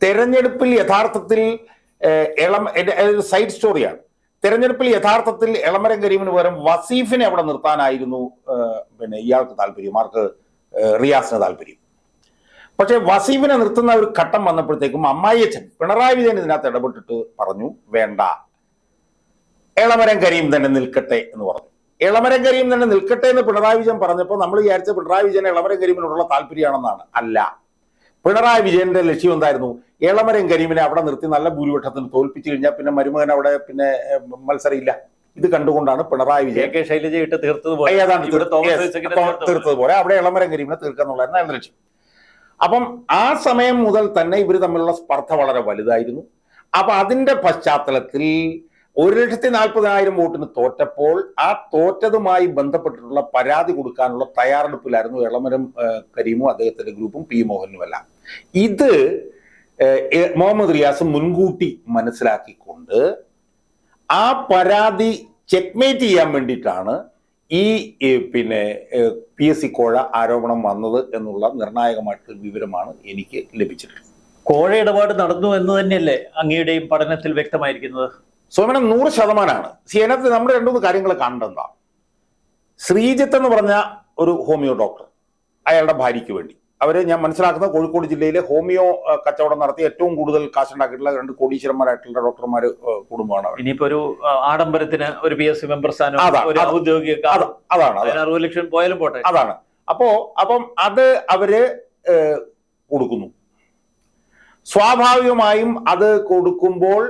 തെരഞ്ഞെടുപ്പിൽ യഥാർത്ഥത്തിൽ ഇളം സൈഡ് സ്റ്റോറിയാണ്. തെരഞ്ഞെടുപ്പിൽ യഥാർത്ഥത്തിൽ എളമരം കരീമിന് പകരം വസീഫിനെ അവിടെ നിർത്താനായിരുന്നു പിന്നെ ഇയാൾക്ക് താല്പര്യം ആർക്ക് റിയാസിന് താല്പര്യം. പക്ഷേ വസീഫിനെ നിർത്തുന്ന ഒരു ഘട്ടം വന്നപ്പോഴത്തേക്കും അമ്മായിയച്ഛൻ പിണറായി വിജയൻ ഇതിനകത്ത് ഇടപെട്ടിട്ട് പറഞ്ഞു വേണ്ട എളമരം കരീം തന്നെ നിൽക്കട്ടെ എന്ന് പറഞ്ഞു. എളമരം കരീം തന്നെ നിൽക്കട്ടെ എന്ന് പിണറായി വിജയൻ പറഞ്ഞപ്പോൾ നമ്മൾ വിചാരിച്ച പിണറായി വിജയൻ ഇളമരം കരീമിനോടുള്ള താല്പര്യമാണെന്നാണ്. അല്ല. പിണറായി വിജയന്റെ ലക്ഷ്യം എന്തായിരുന്നു? ഇളമരം കരീമിനെ അവിടെ നിർത്തി നല്ല ഭൂരിപക്ഷത്തിന് തോൽപ്പിച്ചു കഴിഞ്ഞാൽ പിന്നെ മരുമകൻ അവിടെ പിന്നെ മത്സരമില്ല. ഇത് കണ്ടുകൊണ്ടാണ് പിണറായി വിജയൻ കെ ശൈലജ ഇട്ട് തീർത്തതുപോലെ ഏതാണ്ട്. തീർത്തതുപോലെ അവിടെ ഇളമരം കരീമിനെ തീർക്കുക എന്നുള്ളതായിരുന്നു ലക്ഷ്യം. അപ്പം ആ സമയം മുതൽ തന്നെ ഇവർ തമ്മിലുള്ള സ്പർദ്ധ വളരെ വലുതായിരുന്നു. അപ്പൊ അതിന്റെ പശ്ചാത്തലത്തിൽ ഒരു ലക്ഷത്തി നാൽപ്പതിനായിരം വോട്ടിന് തോറ്റപ്പോൾ ആ തോറ്റതുമായി ബന്ധപ്പെട്ടിട്ടുള്ള പരാതി കൊടുക്കാനുള്ള തയ്യാറെടുപ്പിലായിരുന്നു എളമരം കരീമും അദ്ദേഹത്തിന്റെ ഗ്രൂപ്പും പി മോഹനുമെല്ലാം ഇത് മുഹമ്മദ് റിയാസ് മുൻകൂട്ടി മനസ്സിലാക്കിക്കൊണ്ട് ആ പരാതി ചെക്ക്മേറ്റ് ചെയ്യാൻ വേണ്ടിയിട്ടാണ് ഈ പിന്നെ പി എസ് സി കോഴ ആരോപണം വന്നത് എന്നുള്ള നിർണായകമായിട്ടുള്ള വിവരമാണ് എനിക്ക് ലഭിച്ചിട്ടുള്ളത്. കോഴ ഇടപാട് നടന്നു എന്ന് തന്നെയല്ലേ അങ്ങയുടെയും പഠനത്തിൽ വ്യക്തമായിരിക്കുന്നത്? സോമനം നൂറ് ശതമാനമാണ്. സി അതിനകത്ത് നമ്മൾ രണ്ടുമൂന്ന് കാര്യങ്ങൾ കണ്ടെന്താ ശ്രീജിത്ത് എന്ന് പറഞ്ഞ ഒരു ഹോമിയോ ഡോക്ടർ അയാളുടെ ഭാര്യയ്ക്ക് വേണ്ടി. അവർ ഞാൻ മനസ്സിലാക്കുന്നത് കോഴിക്കോട് ജില്ലയിലെ ഹോമിയോ കച്ചവടം നടത്തി ഏറ്റവും കൂടുതൽ കാശുണ്ടാക്കിയിട്ടുള്ള രണ്ട് കോടീശ്വരന്മാരായിട്ടുള്ള ഡോക്ടർമാർ കുടുംബമാണ് ഇനിയിപ്പോ ഒരു ആഡംബരത്തിന് ഒരു പി എസ് സി മെമ്പർ സ്ഥാനം ഔദ്യോഗിക അതാണ് അറുപത് ലക്ഷം പോയാലും പോട്ടെ. അതാണ്. അപ്പോ അപ്പം അത് അവർ കൊടുക്കുന്നു. സ്വാഭാവികമായും അത് കൊടുക്കുമ്പോൾ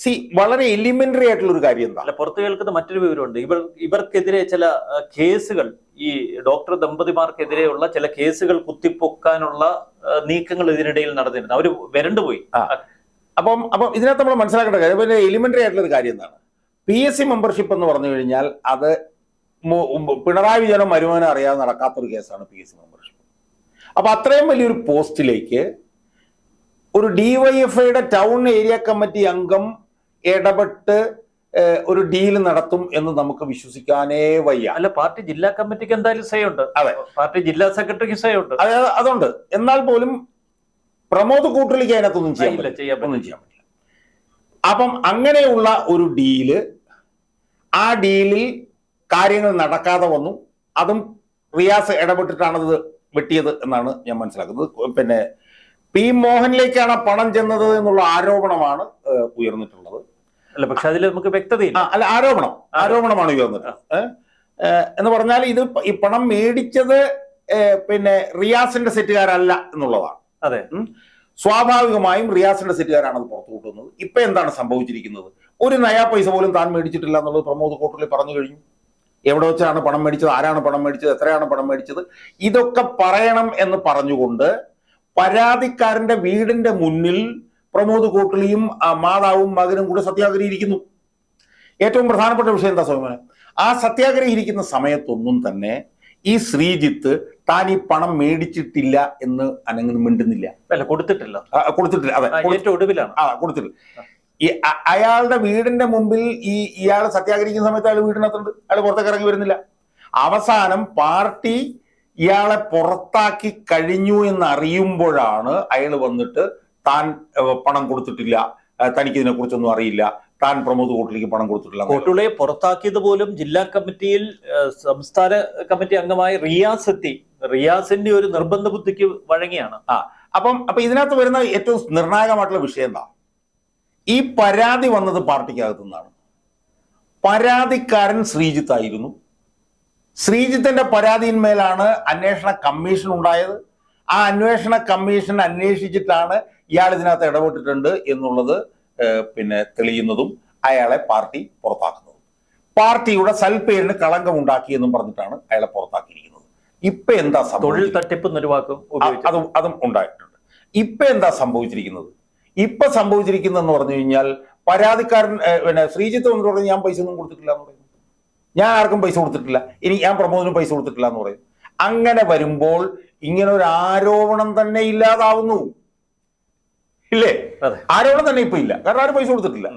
സി വളരെ എലിമെന്ററി ആയിട്ടുള്ള ഒരു കാര്യം എന്താ? അല്ല പുറത്തു കേൾക്കുന്ന മറ്റൊരു വിവരമുണ്ട്. ഇവർ ഇവർക്കെതിരെ ചില കേസുകൾ ഈ ഡോക്ടർ ദമ്പതിമാർക്കെതിരെയുള്ള ചില കേസുകൾ കുത്തിപ്പൊക്കാനുള്ള നീക്കങ്ങൾ ഇതിനിടയിൽ നടന്നിരുന്നു. അവർ വരണ്ടുപോയി. അപ്പം അപ്പം ഇതിനകത്ത് നമ്മൾ മനസ്സിലാക്കേണ്ട കാര്യം പിന്നെ എലിമെന്ററി ആയിട്ടുള്ള ഒരു കാര്യം എന്താണ്? പി എസ് സി മെമ്പർഷിപ്പ് എന്ന് പറഞ്ഞു കഴിഞ്ഞാൽ അത് പിണറായി വിജയനോ മരുമോനോ അറിയാതെ നടക്കാത്തൊരു കേസാണ് പി എസ് സി മെമ്പർഷിപ്പ് അപ്പൊ അത്രയും വലിയൊരു പോസ്റ്റിലേക്ക് ഒരു ഡിവൈഎഫ്ഐയുടെ ടൗൺ ഏരിയ കമ്മിറ്റി അംഗം ഇടപെട്ട് ഒരു ഡീൽ നടത്തും എന്ന് നമുക്ക് വിശ്വസിക്കാനേ വയ്യ. അല്ല പാർട്ടി ജില്ലാ കമ്മിറ്റിക്ക് എന്തായാലും സയുണ്ട്. അതെ. പാർട്ടി ജില്ലാ സെക്രട്ടറിക്ക് സേ ഉണ്ട് അതെ അതുണ്ട്. എന്നാൽ പോലും പ്രമോദ് കൂട്ടലിക്ക് അതിനകത്തൊന്നും ചെയ്യാൻ പറ്റില്ല. ഒന്നും ചെയ്യാൻ പറ്റില്ല. അപ്പം അങ്ങനെയുള്ള ഒരു ഡീൽ ആ ഡീലിൽ കാര്യങ്ങൾ നടക്കാതെ വന്നു. അതും റിയാസ് ഇടപെട്ടിട്ടാണത് വെട്ടിയത് എന്നാണ് ഞാൻ മനസ്സിലാക്കുന്നത്. പിന്നെ പി മോഹനിലേക്കാണ് പണം ചെന്നത് എന്നുള്ള ആരോപണമാണ് ഉയർന്നിട്ടുള്ളത്. അല്ല പക്ഷെ അതിൽ നമുക്ക് വ്യക്തതയില്ല. അല്ല ആരോപണം. ആരോപണമാണ്? ഏഹ്, എന്ന് പറഞ്ഞാൽ ഇത് ഈ പണം മേടിച്ചത് പിന്നെ റിയാസിന്റെ സെറ്റുകാരല്ല എന്നുള്ളതാണ്. അതെ. സ്വാഭാവികമായും റിയാസിന്റെ സെറ്റുകാരാണ് അത് പുറത്തു കൂട്ടുന്നത് ഇപ്പൊ എന്താണ് സംഭവിച്ചിരിക്കുന്നത്? ഒരു നയാ പൈസ പോലും താൻ മേടിച്ചിട്ടില്ല എന്നുള്ളത് പ്രമോദ് കോട്ടലി പറഞ്ഞു കഴിഞ്ഞു. എവിടെ വെച്ചാണ് പണം മേടിച്ചത്? ആരാണ് പണം മേടിച്ചത്? എത്രയാണ് പണം മേടിച്ചത്? ഇതൊക്കെ പറയണം എന്ന് പറഞ്ഞുകൊണ്ട് പരാതിക്കാരന്റെ വീടിന്റെ മുന്നിൽ പ്രമോദ് കോട്ടളിയും മാതാവും മകനും കൂടെ സത്യാഗ്രഹി ഇരിക്കുന്നു ഏറ്റവും പ്രധാനപ്പെട്ട വിഷയം എന്താ സ്വാമി ആ സത്യാഗ്രഹി ഇരിക്കുന്ന സമയത്തൊന്നും തന്നെ ഈ ശ്രീജിത്ത് താൻ ഈ പണം മേടിച്ചിട്ടില്ല എന്ന് അനങ്ങുന്നു മിണ്ടുന്നില്ല. അല്ല കൊടുത്തിട്ടില്ല. കൊടുത്തിട്ടില്ല. അതെ ഏറ്റവും ഒടുവിലാണ്. ആ കൊടുത്തിട്ടില്ല. ഈ അയാളുടെ വീടിന്റെ മുമ്പിൽ ഈ ഇയാൾ സത്യാഗ്രഹിക്കുന്ന സമയത്ത് അയാൾ വീടിനകത്തുണ്ട്. അയാൾ പുറത്തേക്ക് ഇറങ്ങി വരുന്നില്ല. അവസാനം പാർട്ടി ഇയാളെ പുറത്താക്കി കഴിഞ്ഞു എന്ന് അറിയുമ്പോഴാണ് അയാൾ വന്നിട്ട് താൻ പണം കൊടുത്തിട്ടില്ല. തനിക്ക് ഇതിനെ കുറിച്ചൊന്നും അറിയില്ല. താൻ പ്രമോദ് കോട്ടിലേക്ക് പണം കൊടുത്തിട്ടില്ല കോട്ടുളയെ പുറത്താക്കിയത് പോലും ജില്ലാ കമ്മിറ്റിയിൽ സംസ്ഥാന കമ്മിറ്റി അംഗമായ റിയാസ് എത്തി റിയാസിന്റെ ഒരു നിർബന്ധ ബുദ്ധിക്ക് വഴങ്ങിയാണ്. ആ അപ്പം അപ്പൊ ഇതിനകത്ത് വരുന്ന ഏറ്റവും നിർണായകമായിട്ടുള്ള വിഷയം എന്താ? ഈ പരാതി വന്നത് പാർട്ടിക്കകത്തു നിന്നാണ്. പരാതിക്കാരൻ ശ്രീജിത്ത് ആയിരുന്നു. ശ്രീജിത്തിന്റെ പരാതിയിന്മേലാണ് അന്വേഷണ കമ്മീഷൻ ഉണ്ടായത് ആ അന്വേഷണ കമ്മീഷൻ അന്വേഷിച്ചിട്ടാണ് ഇയാൾ ഇതിനകത്ത് ഇടപെട്ടിട്ടുണ്ട് എന്നുള്ളത് പിന്നെ തെളിയുന്നതും അയാളെ പാർട്ടി പുറത്താക്കുന്നതും. പാർട്ടിയുടെ സൽപ്പേരിന് കളങ്കമുണ്ടാക്കി എന്നും പറഞ്ഞിട്ടാണ് അയാളെ പുറത്താക്കിയിരിക്കുന്നത്. ഇപ്പൊ എന്താ തൊഴിൽ തട്ടിപ്പ് എന്നൊരു വാക്കും അതും അതും ഉണ്ടായിട്ടുണ്ട്. ഇപ്പൊ എന്താ സംഭവിച്ചിരിക്കുന്നത്? ഇപ്പൊ സംഭവിച്ചിരിക്കുന്നതെന്ന് പറഞ്ഞു കഴിഞ്ഞാൽ പരാതിക്കാരൻ പിന്നെ ശ്രീജിത്ത് എന്ന് പറഞ്ഞു ഞാൻ പൈസ ഒന്നും കൊടുത്തിട്ടില്ല എന്ന് പറയുന്നു ഞാൻ ആർക്കും പൈസ കൊടുത്തിട്ടില്ല. ഇനി ഞാൻ പ്രമോദിനും പൈസ കൊടുത്തിട്ടില്ല എന്ന് പറയും. അങ്ങനെ വരുമ്പോൾ ഇങ്ങനെ ഒരു ആരോപണം തന്നെ ഇല്ലാതാവുന്നു. ഇല്ലേ? ആരോപണം തന്നെ ഇപ്പൊ ഇല്ല. കാരണം ആരും പൈസ കൊടുത്തിട്ടില്ല.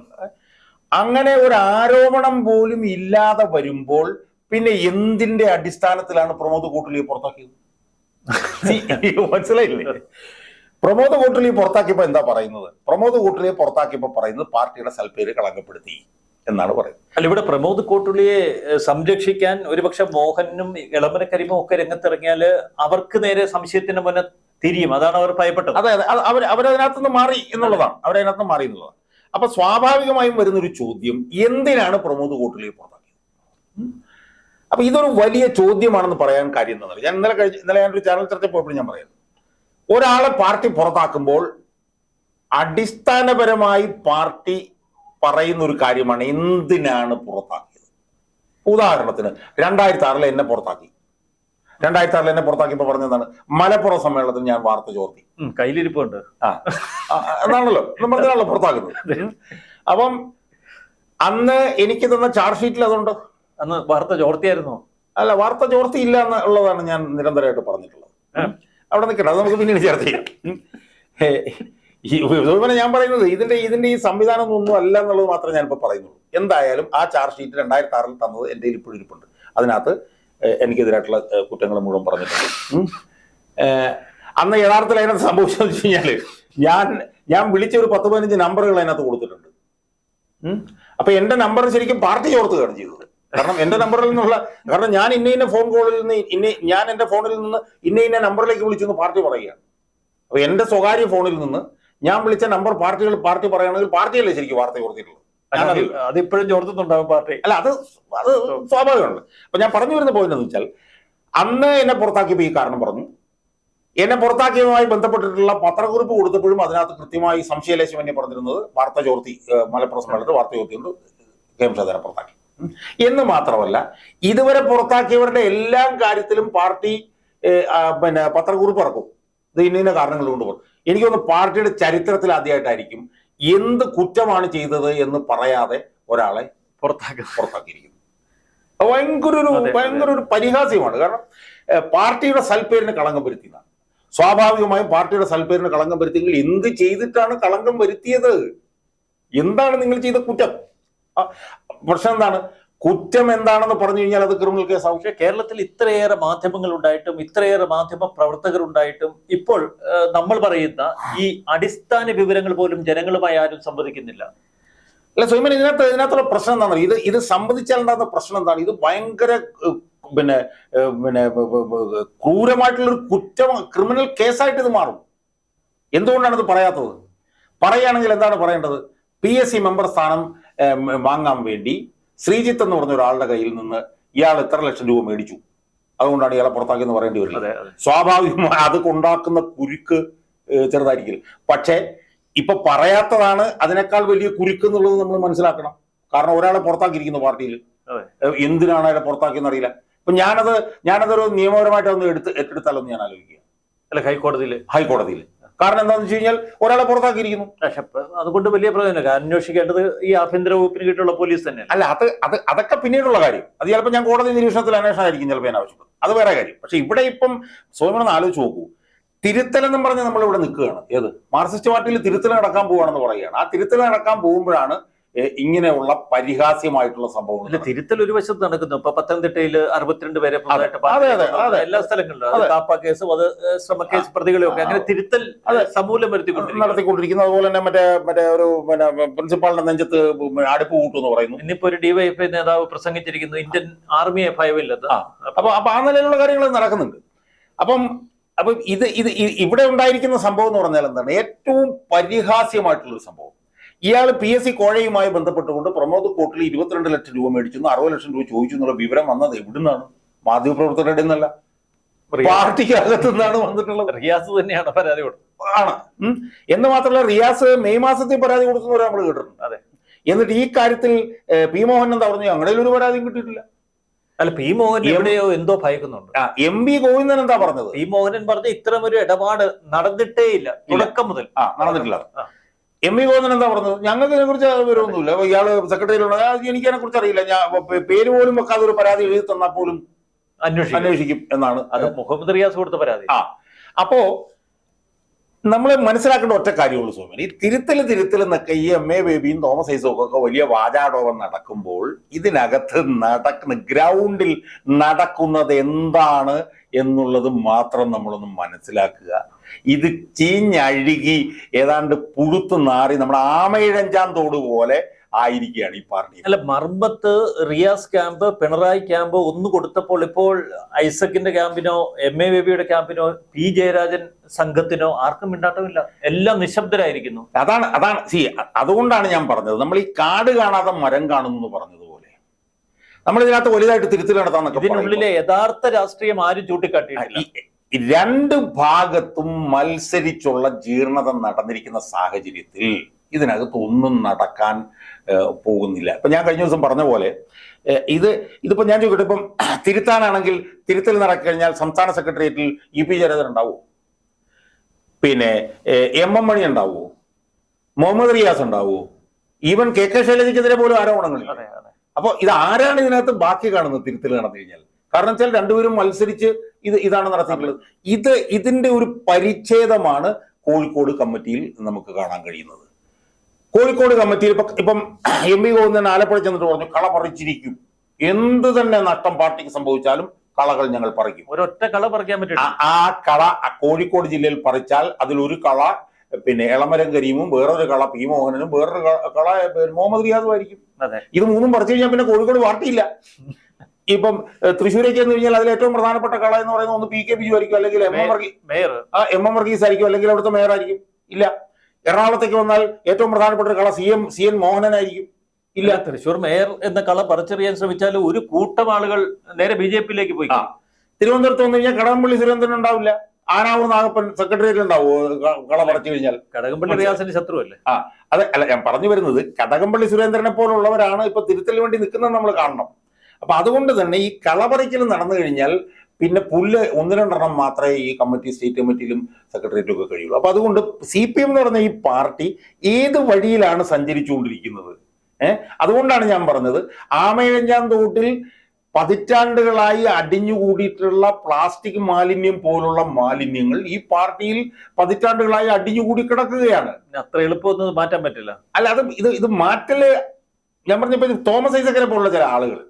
അങ്ങനെ ഒരു ആരോപണം പോലും ഇല്ലാതെ വരുമ്പോൾ പിന്നെ എന്തിന്റെ അടിസ്ഥാനത്തിലാണ് പ്രമോദ് കൂട്ടലിയെ പുറത്താക്കിയത്? മനസ്സിലായില്ലേ? പ്രമോദ് കൂട്ടലിയെ പുറത്താക്കിയപ്പോ എന്താ പറയുന്നത്? പ്രമോദ് കൂട്ടലിയെ പുറത്താക്കിയപ്പോ പറയുന്നത് പാർട്ടിയുടെ സൽപ്പേര് കളങ്കപ്പെടുത്തി. എന്നാണ് പറയുന്നത്. അല്ല ഇവിടെ പ്രമോദ് കോട്ടുള്ളിയെ സംരക്ഷിക്കാൻ ഒരുപക്ഷെ മോഹനും ഇളമന കരിമും ഒക്കെ രംഗത്തിറങ്ങിയാൽ അവർക്ക് നേരെ സംശയത്തിന് മുന്നേ തിരിയും. അതാണ് അവർ ഭയപ്പെട്ടത്. അതെ അതെ. അവർ അവരതിനകത്തുനിന്ന് മാറി എന്നുള്ളതാണ്. അവരതിനകത്ത് മാറി എന്നുള്ളതാണ്. അപ്പൊ സ്വാഭാവികമായും വരുന്നൊരു ചോദ്യം എന്തിനാണ് പ്രമോദ് കോട്ടുള്ളിയെ പുറത്താക്കിയത്? അപ്പൊ ഇതൊരു വലിയ ചോദ്യമാണെന്ന് പറയാൻ കാര്യം എന്താണ് ഞാൻ ഇന്നലെ കഴിച്ച് ഇന്നലെ ഞാനൊരു ചാനൽ ചർച്ച പോയപ്പോൾ ഞാൻ പറയുന്നത് ഒരാളെ പാർട്ടി പുറത്താക്കുമ്പോൾ അടിസ്ഥാനപരമായി പാർട്ടി പറയുന്ന ഒരു കാര്യമാണ് എന്തിനാണ് പുറത്താക്കിയത്? ഉദാഹരണത്തിന് രണ്ടായിരത്തി ആറിൽ എന്നെ പുറത്താക്കി. രണ്ടായിരത്തി ആറിൽ എന്നെ പുറത്താക്കിയപ്പോൾ പറഞ്ഞതാണ് മലപ്പുറം സമ്മേളനത്തിൽ ഞാൻ വാർത്ത ചോർത്തി. കയ്യിലിരിപ്പുണ്ട്. ആ. അതാണല്ലോ. നമ്മൾ പറഞ്ഞാണല്ലോ പുറത്താക്കുന്നത്. അപ്പം അന്ന് എനിക്ക് തന്ന ചാർജ് ഷീറ്റിൽ അതുണ്ട്. അന്ന് വാർത്ത ചോർത്തിയായിരുന്നു? അല്ല വാർത്ത ചോർത്തി ഇല്ല എന്നുള്ളതാണ് ഞാൻ നിരന്തരമായിട്ട് പറഞ്ഞിട്ടുള്ളത്. അവിടെ നിൽക്കട്ടെ അത് നമുക്ക് പിന്നീട് ചർച്ച ചെയ്യാം. ഈ ഞാൻ പറയുന്നത് ഇതിന്റെ ഇതിന്റെ ഈ സംവിധാനം ഒന്നും അല്ല എന്നുള്ളത് മാത്രമേ ഞാനിപ്പോ പറയുന്നുള്ളൂ. എന്തായാലും ആ ചാർജ് ഷീറ്റ് രണ്ടായിരത്തി ആറിൽ തന്നത് കയ്യിൽ ഇപ്പോഴും ഇരിപ്പുണ്ട്. അതിനകത്ത് എനിക്കെതിരായിട്ടുള്ള കുറ്റങ്ങൾ മുഴുവൻ പറഞ്ഞിട്ടുണ്ട്. അന്ന് യഥാർത്ഥത്തിൽ അതിനകത്ത് സംഭവിച്ചതെന്ന് വെച്ച് കഴിഞ്ഞാൽ ഞാൻ ഞാൻ വിളിച്ച ഒരു പത്ത് പതിനഞ്ച് നമ്പറുകൾ അതിനകത്ത് കൊടുത്തിട്ടുണ്ട്. അപ്പൊ എന്റെ നമ്പർ ശരിക്കും പാർട്ടി ചോർത്തുകയാണ് ചെയ്തത്. കാരണം എന്റെ നമ്പറിൽ നിന്നുള്ള കാരണം ഞാൻ ഇന്ന ഇന്ന ഫോൺ കോളിൽ നിന്ന് ഇന്ന ഞാൻ എന്റെ ഫോണിൽ നിന്ന് ഇന്ന ഇന്ന നമ്പറിലേക്ക് വിളിച്ചെന്ന് പാർട്ടി പറയുകയാണ്. അപ്പൊ എന്റെ സ്വകാര്യ ഫോണിൽ നിന്ന് ഞാൻ വിളിച്ച നമ്പർ പാർട്ടികൾ പാർട്ടി പറയുകയാണെങ്കിൽ പാർട്ടിയല്ലേ ശരിക്കും വാർത്ത കൊടുത്തിട്ടുള്ളത് അതിപ്പോഴും ചോർത്തുന്നുണ്ടാവും പാർട്ടി. അല്ല അത് അത് സ്വാഭാവികമാണ്. അപ്പൊ ഞാൻ പറഞ്ഞു വരുന്ന പോയിന്റ് എന്ന് വെച്ചാൽ അന്ന് എന്നെ പുറത്താക്കിയപ്പോൾ ഈ കാരണം പറഞ്ഞു. എന്നെ പുറത്താക്കിയതുമായി ബന്ധപ്പെട്ടിട്ടുള്ള പത്രക്കുറിപ്പ് കൊടുത്തപ്പോഴും അതിനകത്ത് കൃത്യമായി സംശയലേശം എന്നെ പറഞ്ഞിരുന്നത് വാർത്ത ചോർത്തി മലപ്പുറം സമ്മേളനത്തിൽ വാർത്ത ചോർത്തിയുണ്ട് കെ എം ഷാദാനെ പുറത്താക്കി. എന്ന് മാത്രമല്ല ഇതുവരെ പുറത്താക്കിയവരുടെ എല്ലാ കാര്യത്തിലും പാർട്ടി പിന്നെ പത്രക്കുറിപ്പ് ഇറക്കും. ഇത് ഇന്ന ഇന്ന കാരണങ്ങൾ കൊണ്ട് എനിക്കൊന്ന് എനിക്ക് തോന്നുന്നു പാർട്ടിയുടെ ചരിത്രത്തിൽ ആദ്യമായിട്ടായിരിക്കും എന്ത് കുറ്റമാണ് ചെയ്തത് എന്ന് പറയാതെ ഒരാളെ പുറത്താക്കുന്നത് പുറത്താക്കിയിരിക്കുന്നു. ഭയങ്കര ഒരു. ഭയങ്കര ഒരു പരിഹാസ്യമാണ്. കാരണം പാർട്ടിയുടെ സൽപ്പേരിന് കളങ്കം വരുത്തിയതാണ്. സ്വാഭാവികമായും പാർട്ടിയുടെ സൽപ്പേരിന് കളങ്കം വരുത്തിയെങ്കിൽ എന്ത് ചെയ്തിട്ടാണ് കളങ്കം വരുത്തിയത്? എന്താണ് നിങ്ങൾ ചെയ്ത കുറ്റം? പ്രശ്നം എന്താണ്? കുറ്റം എന്താണെന്ന് പറഞ്ഞു കഴിഞ്ഞാൽ അത് ക്രിമിനൽ കേസാവും പക്ഷെ കേരളത്തിൽ ഇത്രയേറെ മാധ്യമങ്ങൾ ഉണ്ടായിട്ടും ഇത്രയേറെ മാധ്യമ പ്രവർത്തകർ ഉണ്ടായിട്ടും ഇപ്പോൾ നമ്മൾ പറയുന്ന ഈ അടിസ്ഥാന വിവരങ്ങൾ പോലും ജനങ്ങളുമായി ആരും സംവദിക്കുന്നില്ല. അല്ല സ്വയമൻ ഇതിനകത്ത് ഇതിനകത്തുള്ള പ്രശ്നം എന്താണ്? ഇത് ഇത് സംബന്ധിച്ചാൽ ഉണ്ടാകുന്ന പ്രശ്നം എന്താണ്? ഇത് ഭയങ്കര പിന്നെ പിന്നെ ബ- ബ- ബ- ക്രൂരമായിട്ടുള്ള കുറ്റം ക്രിമിനൽ കേസായിട്ട് ഇത് മാറും. എന്തുകൊണ്ടാണ് ഇത് പറയാത്തത്? പറയുകയാണെങ്കിൽ എന്താണ് പറയേണ്ടത്? പി എസ് സി മെമ്പർ സ്ഥാനം വാങ്ങാൻ വേണ്ടി ശ്രീജിത്ത് എന്ന് പറഞ്ഞ ഒരാളുടെ കയ്യിൽ നിന്ന് ഇയാൾ എത്ര ലക്ഷം രൂപ മേടിച്ചു? അതുകൊണ്ടാണ് ഇയാളെ പുറത്താക്കിയെന്ന് പറയേണ്ടി വരുന്നത് സ്വാഭാവികമായി അത്. കൊണ്ടാക്കുന്ന കുരുക്ക് ചെറുതായിരിക്കും ചെറുതായിരിക്കില്ല. പക്ഷേ ഇപ്പൊ പറയാത്തതാണ് അതിനേക്കാൾ വലിയ കുരുക്ക് എന്നുള്ളത് നമ്മൾ മനസ്സിലാക്കണം. കാരണം ഒരാളെ പുറത്താക്കിയിരിക്കുന്നു പാർട്ടിയിൽ. എന്തിനാണ് അയാളെ പുറത്താക്കിയെന്ന് അറിയില്ല. അപ്പൊ ഞാനത് ഞാനതൊരു നിയമപരമായിട്ട് ഒന്ന് എടുത്ത് ഏറ്റെടുത്താലൊന്ന് ഞാൻ ആലോചിക്കുക അല്ല ഹൈക്കോടതിയിൽ. ഹൈക്കോടതിയിൽ. കാരണം എന്താണെന്ന് വെച്ച് കഴിഞ്ഞാൽ ഒരാളെ പുറത്താക്കിയിരിക്കുന്നു. പക്ഷെ അതുകൊണ്ട് വലിയ പ്രയോജനമില്ല. അന്വേഷിക്കേണ്ടത് ഈ ആഭ്യന്തര വകുപ്പിന് കീഴിലുള്ള പോലീസ് തന്നെ അല്ല അത് അത് അതൊക്കെ പിന്നീടുള്ള കാര്യം. അത് ചിലപ്പോൾ ഞാൻ കോടതി നിരീക്ഷണത്തിൽ അന്വേഷണമായിരിക്കും ചിലപ്പോൾ ഞാൻ ആവശ്യപ്പെടും അത് വേറെ കാര്യം. പക്ഷെ ഇവിടെ ഇപ്പം സ്വയം ആലോചിച്ച് നോക്കൂ. തിരുത്തൽ എന്ന് പറഞ്ഞ് നമ്മൾ ഇവിടെ നിൽക്കുകയാണ്. ഏത്? മാർക്സിസ്റ്റ് പാർട്ടിയിൽ തിരുത്തൽ നടക്കാൻ പോവാണെന്ന് പറയുകയാണ്. ആ തിരുത്തൽ നടക്കാൻ പോകുമ്പോഴാണ് ഇങ്ങനെയുള്ള പരിഹാസ്യമായിട്ടുള്ള സംഭവങ്ങൾ അല്ല തിരുത്തൽ ഒരു വശത്ത് നടക്കുന്നു. ഇപ്പൊ പത്തനംതിട്ടയിൽ അറുപത്തിരണ്ട് പേരെ. എല്ലാ സ്ഥലങ്ങളിലും. കാപ്പ കേസും അത് ശ്രമക്കേസ് പ്രതികളും ഒക്കെ അങ്ങനെ തിരുത്തൽ സമൂലം നടത്തിക്കൊണ്ടിരിക്കുന്നു. അതുപോലെ തന്നെ മറ്റേ മറ്റേ ഒരു പിന്നെ പ്രിൻസിപ്പാളിന്റെ നെഞ്ചത്ത് അടുപ്പ് കൂട്ടുമെന്ന് പറയുന്നു. ഇന്നിപ്പോ ഒരു ഡിവൈഎഫ്ഐ നേതാവ് പ്രസംഗിച്ചിരിക്കുന്നു. ഇന്ത്യൻ ആർമിയെ ഭയമില്ലെന്ന് ആ. അപ്പൊ അപ്പൊ ആ നിലയിലുള്ള കാര്യങ്ങൾ നടക്കുന്നുണ്ട്. അപ്പം അപ്പം ഇത് ഇത് ഇവിടെ ഉണ്ടായിരിക്കുന്ന സംഭവം എന്ന് പറഞ്ഞാൽ എന്താണ്? ഏറ്റവും പരിഹാസ്യമായിട്ടുള്ള ഒരു സംഭവം. ഇയാൾ പി എസ് സി കോഴയുമായി ബന്ധപ്പെട്ടുകൊണ്ട് പ്രമോദ് കോട്ടിൽ ഇരുപത്തിരണ്ട് ലക്ഷം രൂപ മേടിച്ചു അറുപത് ലക്ഷം രൂപ ചോദിച്ചു എന്നുള്ള വിവരം വന്നത് എവിടുന്നാണ്? മാധ്യമപ്രവർത്തകരുടെ നിന്നല്ല. പാർട്ടിക്കകത്തു നിന്നാണ് വന്നിട്ടുള്ളത്. റിയാസ് തന്നെയാണ് പരാതി കൊടുത്തത്. ആണ്. എന്ന് മാത്രമല്ല റിയാസ് മെയ് മാസത്തിൽ പരാതി കൊടുക്കുന്നവരെ നമ്മൾ കേട്ടിട്ടുണ്ട്. അതെ. എന്നിട്ട് ഈ കാര്യത്തിൽ പി മോഹൻ എന്താ പറഞ്ഞു ഞങ്ങളുടെ ഒരു പരാതിയും കിട്ടിയിട്ടില്ല. അല്ല പി മോഹൻ എവിടെയോ എന്തോ ഭയക്കുന്നുണ്ട്. എം വി ഗോവിന്ദൻ എന്താ പറഞ്ഞത്? പി മോഹനൻ പറഞ്ഞ ഇത്തരം ഒരു ഇടപാട് നടന്നിട്ടേ ഇല്ല തുടക്കം മുതൽ. ആ നടന്നിട്ടില്ല. എം വി ഗോവിന്ദൻ എന്താ പറഞ്ഞത്? ഞങ്ങൾക്ക് ഇതിനെ കുറിച്ച് വിവരമൊന്നുമില്ല. ഇയാൾ സെക്രട്ടറിയിലുണ്ട് എനിക്ക് അതിനെ കുറിച്ച് അറിയില്ല. ഞാൻ പേര് പോലും വെക്കാതെ ഒരു പരാതി എഴുതി തന്നാൽ പോലും അന്വേഷിക്കും. അന്വേഷിക്കും എന്നാണ്. അത് മുഹമ്മദ് റിയാസ് കൊടുത്ത പരാതി. ആ. അപ്പോ നമ്മൾ മനസ്സിലാക്കേണ്ട ഒറ്റ കാര്യമുള്ളൂ സോമൻ. ഈ തിരുത്തൽ തിരുത്തൽ എന്നൊക്കെ ഈ എം എ ബേബിയും തോമസ് ഐസോക്കും ഒക്കെ വലിയ വാചാടോപം നടക്കുമ്പോൾ ഇതിനകത്ത് നടക്കുന്ന ഗ്രൗണ്ടിൽ നടക്കുന്നത് എന്താണ് എന്നുള്ളത് മാത്രം നമ്മളൊന്ന് മനസ്സിലാക്കുക. ഇത് ചീഞ്ഞഴുകി ഏതാണ്ട് പുഴുത്തു നാറി നമ്മുടെ ആമയിഴഞ്ചാൻ തോട് പോലെ ആയിരിക്കുകയാണ് ഈ പാർട്ടി. അല്ല മർബത്ത് റിയാസ് ക്യാമ്പ് പിണറായി ക്യാമ്പ് ഒന്ന് കൊടുത്തപ്പോൾ ഇപ്പോൾ ഐസക്കിന്റെ ക്യാമ്പിനോ എം എ ബേബിയുടെ ക്യാമ്പിനോ പി ജയരാജൻ സംഘത്തിനോ ആർക്കും മിണ്ടാട്ടമില്ല എല്ലാം നിശബ്ദരായിരിക്കുന്നു. അതാണ് അതാണ്. സി അതുകൊണ്ടാണ് ഞാൻ പറഞ്ഞത്. നമ്മൾ ഈ കാട് കാണാതെ മരം കാണുന്നു എന്ന് പറഞ്ഞതുപോലെ. നമ്മൾ ഇതിനകത്ത് വലുതായിട്ട് തിരുത്തൽ നടത്താൻ ഇതിനുള്ളിലെ യഥാർത്ഥ രാഷ്ട്രീയം ആരും ചൂണ്ടിക്കാട്ടിയിട്ടില്ല. ഈ രണ്ട് ഭാഗത്തും മത്സരിച്ചുള്ള ജീർണത നടന്നിരിക്കുന്ന സാഹചര്യത്തിൽ ഇതിനകത്ത് ഒന്നും നടക്കാൻ പോകുന്നില്ല. ഇപ്പൊ ഞാൻ കഴിഞ്ഞ ദിവസം പറഞ്ഞ പോലെ ഇത് ഇതിപ്പോ ഞാൻ ചോദിക്കട്ടെ ഇപ്പം തിരുത്താനാണെങ്കിൽ തിരുത്തൽ നടക്കഴിഞ്ഞാൽ സംസ്ഥാന സെക്രട്ടേറിയറ്റിൽ ഇ പി ജയരാജൻ ഉണ്ടാവുമോ പിന്നെ എം എം മണി ഉണ്ടാവുമോ മുഹമ്മദ് റിയാസ് ഉണ്ടാവൂ? ഈവൻ കെ കെ ശൈലജയ്ക്കെതിരെ പോലും ആരോപണങ്ങളില്ല അതെ അതെ. അപ്പൊ ഇത് ആരാണ് ഇതിനകത്ത് ബാക്കി കാണുന്നത് തിരുത്തൽ നടന്നു കഴിഞ്ഞാൽ? കാരണം വെച്ചാൽ രണ്ടുപേരും മത്സരിച്ച് ഇത് ഇതാണ് നടത്തിയിട്ടുള്ളത്. ഇത് ഇതിന്റെ ഒരു പരിച്ഛേദമാണ് കോഴിക്കോട് കമ്മിറ്റിയിൽ നമുക്ക് കാണാൻ കഴിയുന്നത്. കോഴിക്കോട് കമ്മിറ്റിയിൽ ഇപ്പൊ ഇപ്പം എം പി ഗോവിന്ദൻ ആലപ്പുഴ ചെന്നിട്ട് പറഞ്ഞു കള പറിച്ചിരിക്കും. എന്ത് തന്നെ നഷ്ടം പാർട്ടിക്ക് സംഭവിച്ചാലും കളകൾ ഞങ്ങൾ പറിക്കും. ഒരൊറ്റ കള പറിക്കാൻ പറ്റും ആ കള കോഴിക്കോട് ജില്ലയിൽ പറിച്ചാൽ അതിൽ ഒരു കള പിന്നെ എളമരം കരീമും വേറൊരു കള പി മോഹനനും വേറൊരു കള- കള മുഹമ്മദ് റിയാദും ആയിരിക്കും. ഇത് മൂന്നും പറിച്ചു കഴിഞ്ഞാൽ പിന്നെ കോഴിക്കോട് പാർട്ടിയില്ല. ഇപ്പം തൃശ്ശൂരേക്ക് എന്ന് കഴിഞ്ഞാൽ അതിൽ ഏറ്റവും പ്രധാനപ്പെട്ട കള എന്ന് പറയുന്നത് ഒന്ന് പി കെ ബിജു ആയിരിക്കും. അല്ലെങ്കിൽ എം എം വർഗീസ്. മേയർ. ആ എം എം വർഗീസ് ആയിരിക്കും. അല്ലെങ്കിൽ അവിടുത്തെ മേയർ ആയിരിക്കും. ഇല്ല. എറണാകുളത്തേക്ക് വന്നാൽ ഏറ്റവും പ്രധാനപ്പെട്ട കള സി എം സി എൻ മോഹനനായിരിക്കും ഇല്ല. തൃശ്ശൂർ മേയർ എന്ന കള പറിച്ചറിയാൻ ശ്രമിച്ചാൽ ഒരു കൂട്ടം ആളുകൾ നേരെ ബി ജെ പിയിലേക്ക് പോയി. ആ. തിരുവനന്തപുരത്ത് വന്നു കഴിഞ്ഞാൽ കടകംപള്ളി സുരേന്ദ്രൻ ഉണ്ടാവില്ല. ആനാവൂർ നാഗപ്പൻ സെക്രട്ടേറിയറ്റ് ഉണ്ടാവുമോ കള പറിച്ചു കഴിഞ്ഞാൽ? കടകംപള്ളി റിയാസിന്റെ ശത്രുവല്ലേ? അതെ. അല്ല ഞാൻ പറഞ്ഞു വരുന്നത് കടകംപള്ളി സുരേന്ദ്രനെ പോലുള്ളവരാണ് ഇപ്പൊ തിരുത്തലിന് വേണ്ടി നിൽക്കുന്നത് നമ്മൾ കാണണം. അപ്പൊ അതുകൊണ്ട് തന്നെ ഈ കളപറിക്കൽ നടന്നു കഴിഞ്ഞാൽ പിന്നെ പുല്ല് ഒന്ന് രണ്ടെണ്ണം മാത്രമേ ഈ കമ്മിറ്റി സ്റ്റേറ്റ് കമ്മിറ്റിയിലും സെക്രട്ടേറിയറ്റും ഒക്കെ കഴിയുള്ളൂ. അപ്പൊ അതുകൊണ്ട് സി പി എം എന്ന് പറഞ്ഞ ഈ പാർട്ടി ഏത് വഴിയിലാണ് സഞ്ചരിച്ചുകൊണ്ടിരിക്കുന്നത്? ഏഹ് അതുകൊണ്ടാണ് ഞാൻ പറഞ്ഞത്. ആമയിഴഞ്ചാം തോട്ടിൽ പതിറ്റാണ്ടുകളായി അടിഞ്ഞുകൂടിയിട്ടുള്ള പ്ലാസ്റ്റിക് മാലിന്യം പോലുള്ള മാലിന്യങ്ങൾ ഈ പാർട്ടിയിൽ പതിറ്റാണ്ടുകളായി അടിഞ്ഞുകൂടി കിടക്കുകയാണ്. അത്ര എളുപ്പമൊന്നും മാറ്റാൻ പറ്റില്ല. അല്ല അത് ഇത് ഇത് മാറ്റൽ ഞാൻ പറഞ്ഞപ്പോ തോമസ് ഐസക്കനെ പോലുള്ള ചില ആളുകൾ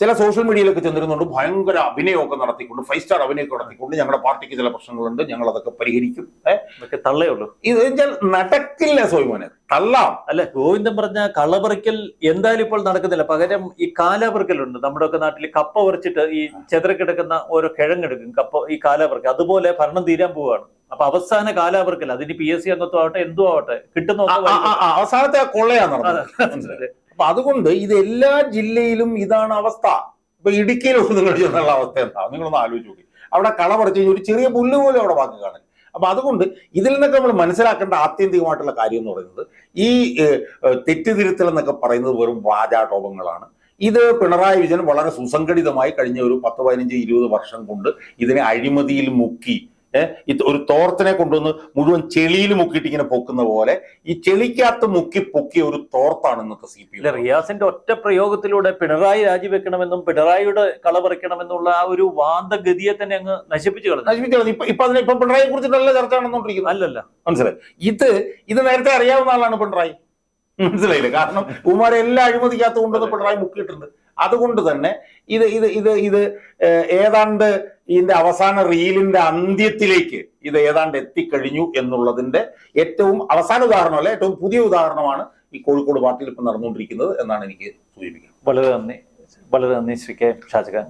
ചില സോഷ്യൽ മീഡിയയിലൊക്കെ ചെന്നിരുന്നുണ്ട് ഭയങ്കര അഭിനയമൊക്കെ നടത്തിക്കൊണ്ട് ഫൈവ് സ്റ്റാർ അഭിനയമൊക്കെ നടത്തിക്കൊണ്ട് ഞങ്ങളുടെ പാർട്ടിക്ക് ചില പ്രശ്നങ്ങളുണ്ട് ഞങ്ങൾ അതൊക്കെ പരിഹരിക്കും തള്ളേ ഉള്ളൂ. ഇത് വെച്ചാൽ നടക്കില്ല സോയിമോനെ. തള്ളാം. അല്ല ഗോവിന്ദൻ പറഞ്ഞ കളപറിക്കൽ എന്തായാലും ഇപ്പോൾ നടക്കുന്നില്ല. പകരം ഈ കാലാപറിക്കലുണ്ട്. നമ്മുടെ ഒക്കെ നാട്ടിൽ കപ്പ പറിച്ചിട്ട് ഈ ചെതറക്കിടക്കുന്ന ഓരോ കിഴങ്ങെടുക്കും. കപ്പ ഈ കാലാപറിക്കൽ. അതുപോലെ ഭരണം തീരാൻ പോവുകയാണ്. അപ്പൊ അവസാന കാലാപറിക്കൽ. അതിന് പി എസ് സി അംഗത്വം ആവട്ടെ എന്തോ ആവട്ടെ. കിട്ടുന്ന അവസാനത്തെ കൊള്ളയാണ്? അപ്പൊ അതുകൊണ്ട് ഇത് എല്ലാ ജില്ലയിലും ഇതാണ് അവസ്ഥ. ഇപ്പൊ ഇടുക്കിയിലോട്ട് നിങ്ങൾ ചെന്നുള്ള അവസ്ഥ എന്താ? നിങ്ങളൊന്ന് ആലോചിച്ച് നോക്കി. അവിടെ കള പറിച്ചു കഴിഞ്ഞാൽ ഒരു ചെറിയ പുല്ല് പോലും അവിടെ വാങ്ങി കാണാൻ അപ്പൊ അതുകൊണ്ട് ഇതിൽ നിന്നൊക്കെ നമ്മൾ മനസ്സിലാക്കേണ്ട ആത്യന്തികമായിട്ടുള്ള കാര്യം എന്ന് പറയുന്നത് ഈ തെറ്റുതിരുത്തൽ എന്നൊക്കെ പറയുന്നത് വെറും വാചാടോപങ്ങളാണ്. ഇത് പിണറായി വിജയൻ വളരെ സുസംഘടിതമായി കഴിഞ്ഞ ഒരു പത്ത് പതിനഞ്ച് ഇരുപത് വർഷം കൊണ്ട് ഇതിനെ അഴിമതിയിൽ മുക്കി ഒരു തോർത്തിനെ കൊണ്ടുവന്ന് മുഴുവൻ ചെളിയിൽ മുക്കിയിട്ട് ഇങ്ങനെ പൊക്കുന്ന പോലെ ഈ ചെളിക്കകത്ത് മുക്കി പൊക്കിയ ഒരു തോർത്താണ് ഇന്നത്തെ സി പി റിയാസിന്റെ ഒറ്റ പ്രയോഗത്തിലൂടെ പിണറായി രാജിവെക്കണമെന്നും പിണറായിയുടെ കള പറിക്കണമെന്നുള്ള ആ ഒരു വാദഗതിയെ തന്നെ അങ്ങ് നശിപ്പിച്ചു കളഞ്ഞു. നശിപ്പിച്ചത് ഇപ്പൊ ഇപ്പൊ അതിനെ ഇപ്പൊ പിണറായിയെ കുറിച്ചിട്ടല്ല ചർച്ച നടന്നുകൊണ്ടിരിക്കുന്നത്? അല്ലല്ല. മനസ്സിലായി. ഇത് ഇത് നേരത്തെ അറിയാവുന്ന ആളാണ് പിണറായി. മനസ്സിലായില്ലേ? കാരണം കുമാരെ എല്ലാം അഴിമതിക്കകത്ത് കൊണ്ടുവന്ന് പിണറായി മുക്കിയിട്ടുണ്ട്. അതുകൊണ്ട് തന്നെ ഇത് ഇത് ഇത് ഇത് ഏതാണ്ട് ഇതിന്റെ അവസാന റീലിന്റെ അന്ത്യത്തിലേക്ക് ഇത് ഏതാണ്ട് എത്തിക്കഴിഞ്ഞു എന്നുള്ളതിന്റെ ഏറ്റവും അവസാന ഉദാഹരണം ഉദാഹരണമല്ല ഏറ്റവും പുതിയ ഉദാഹരണമാണ് ഈ കോഴിക്കോട് പാർട്ടിയിൽ ഇപ്പം നടന്നുകൊണ്ടിരിക്കുന്നത് എന്നാണ് എനിക്ക് സൂചിപ്പിക്കുന്നത്. വളരെ നന്ദി. വളരെ നന്ദി ശ്രീ കെ ഷാജഹാൻ.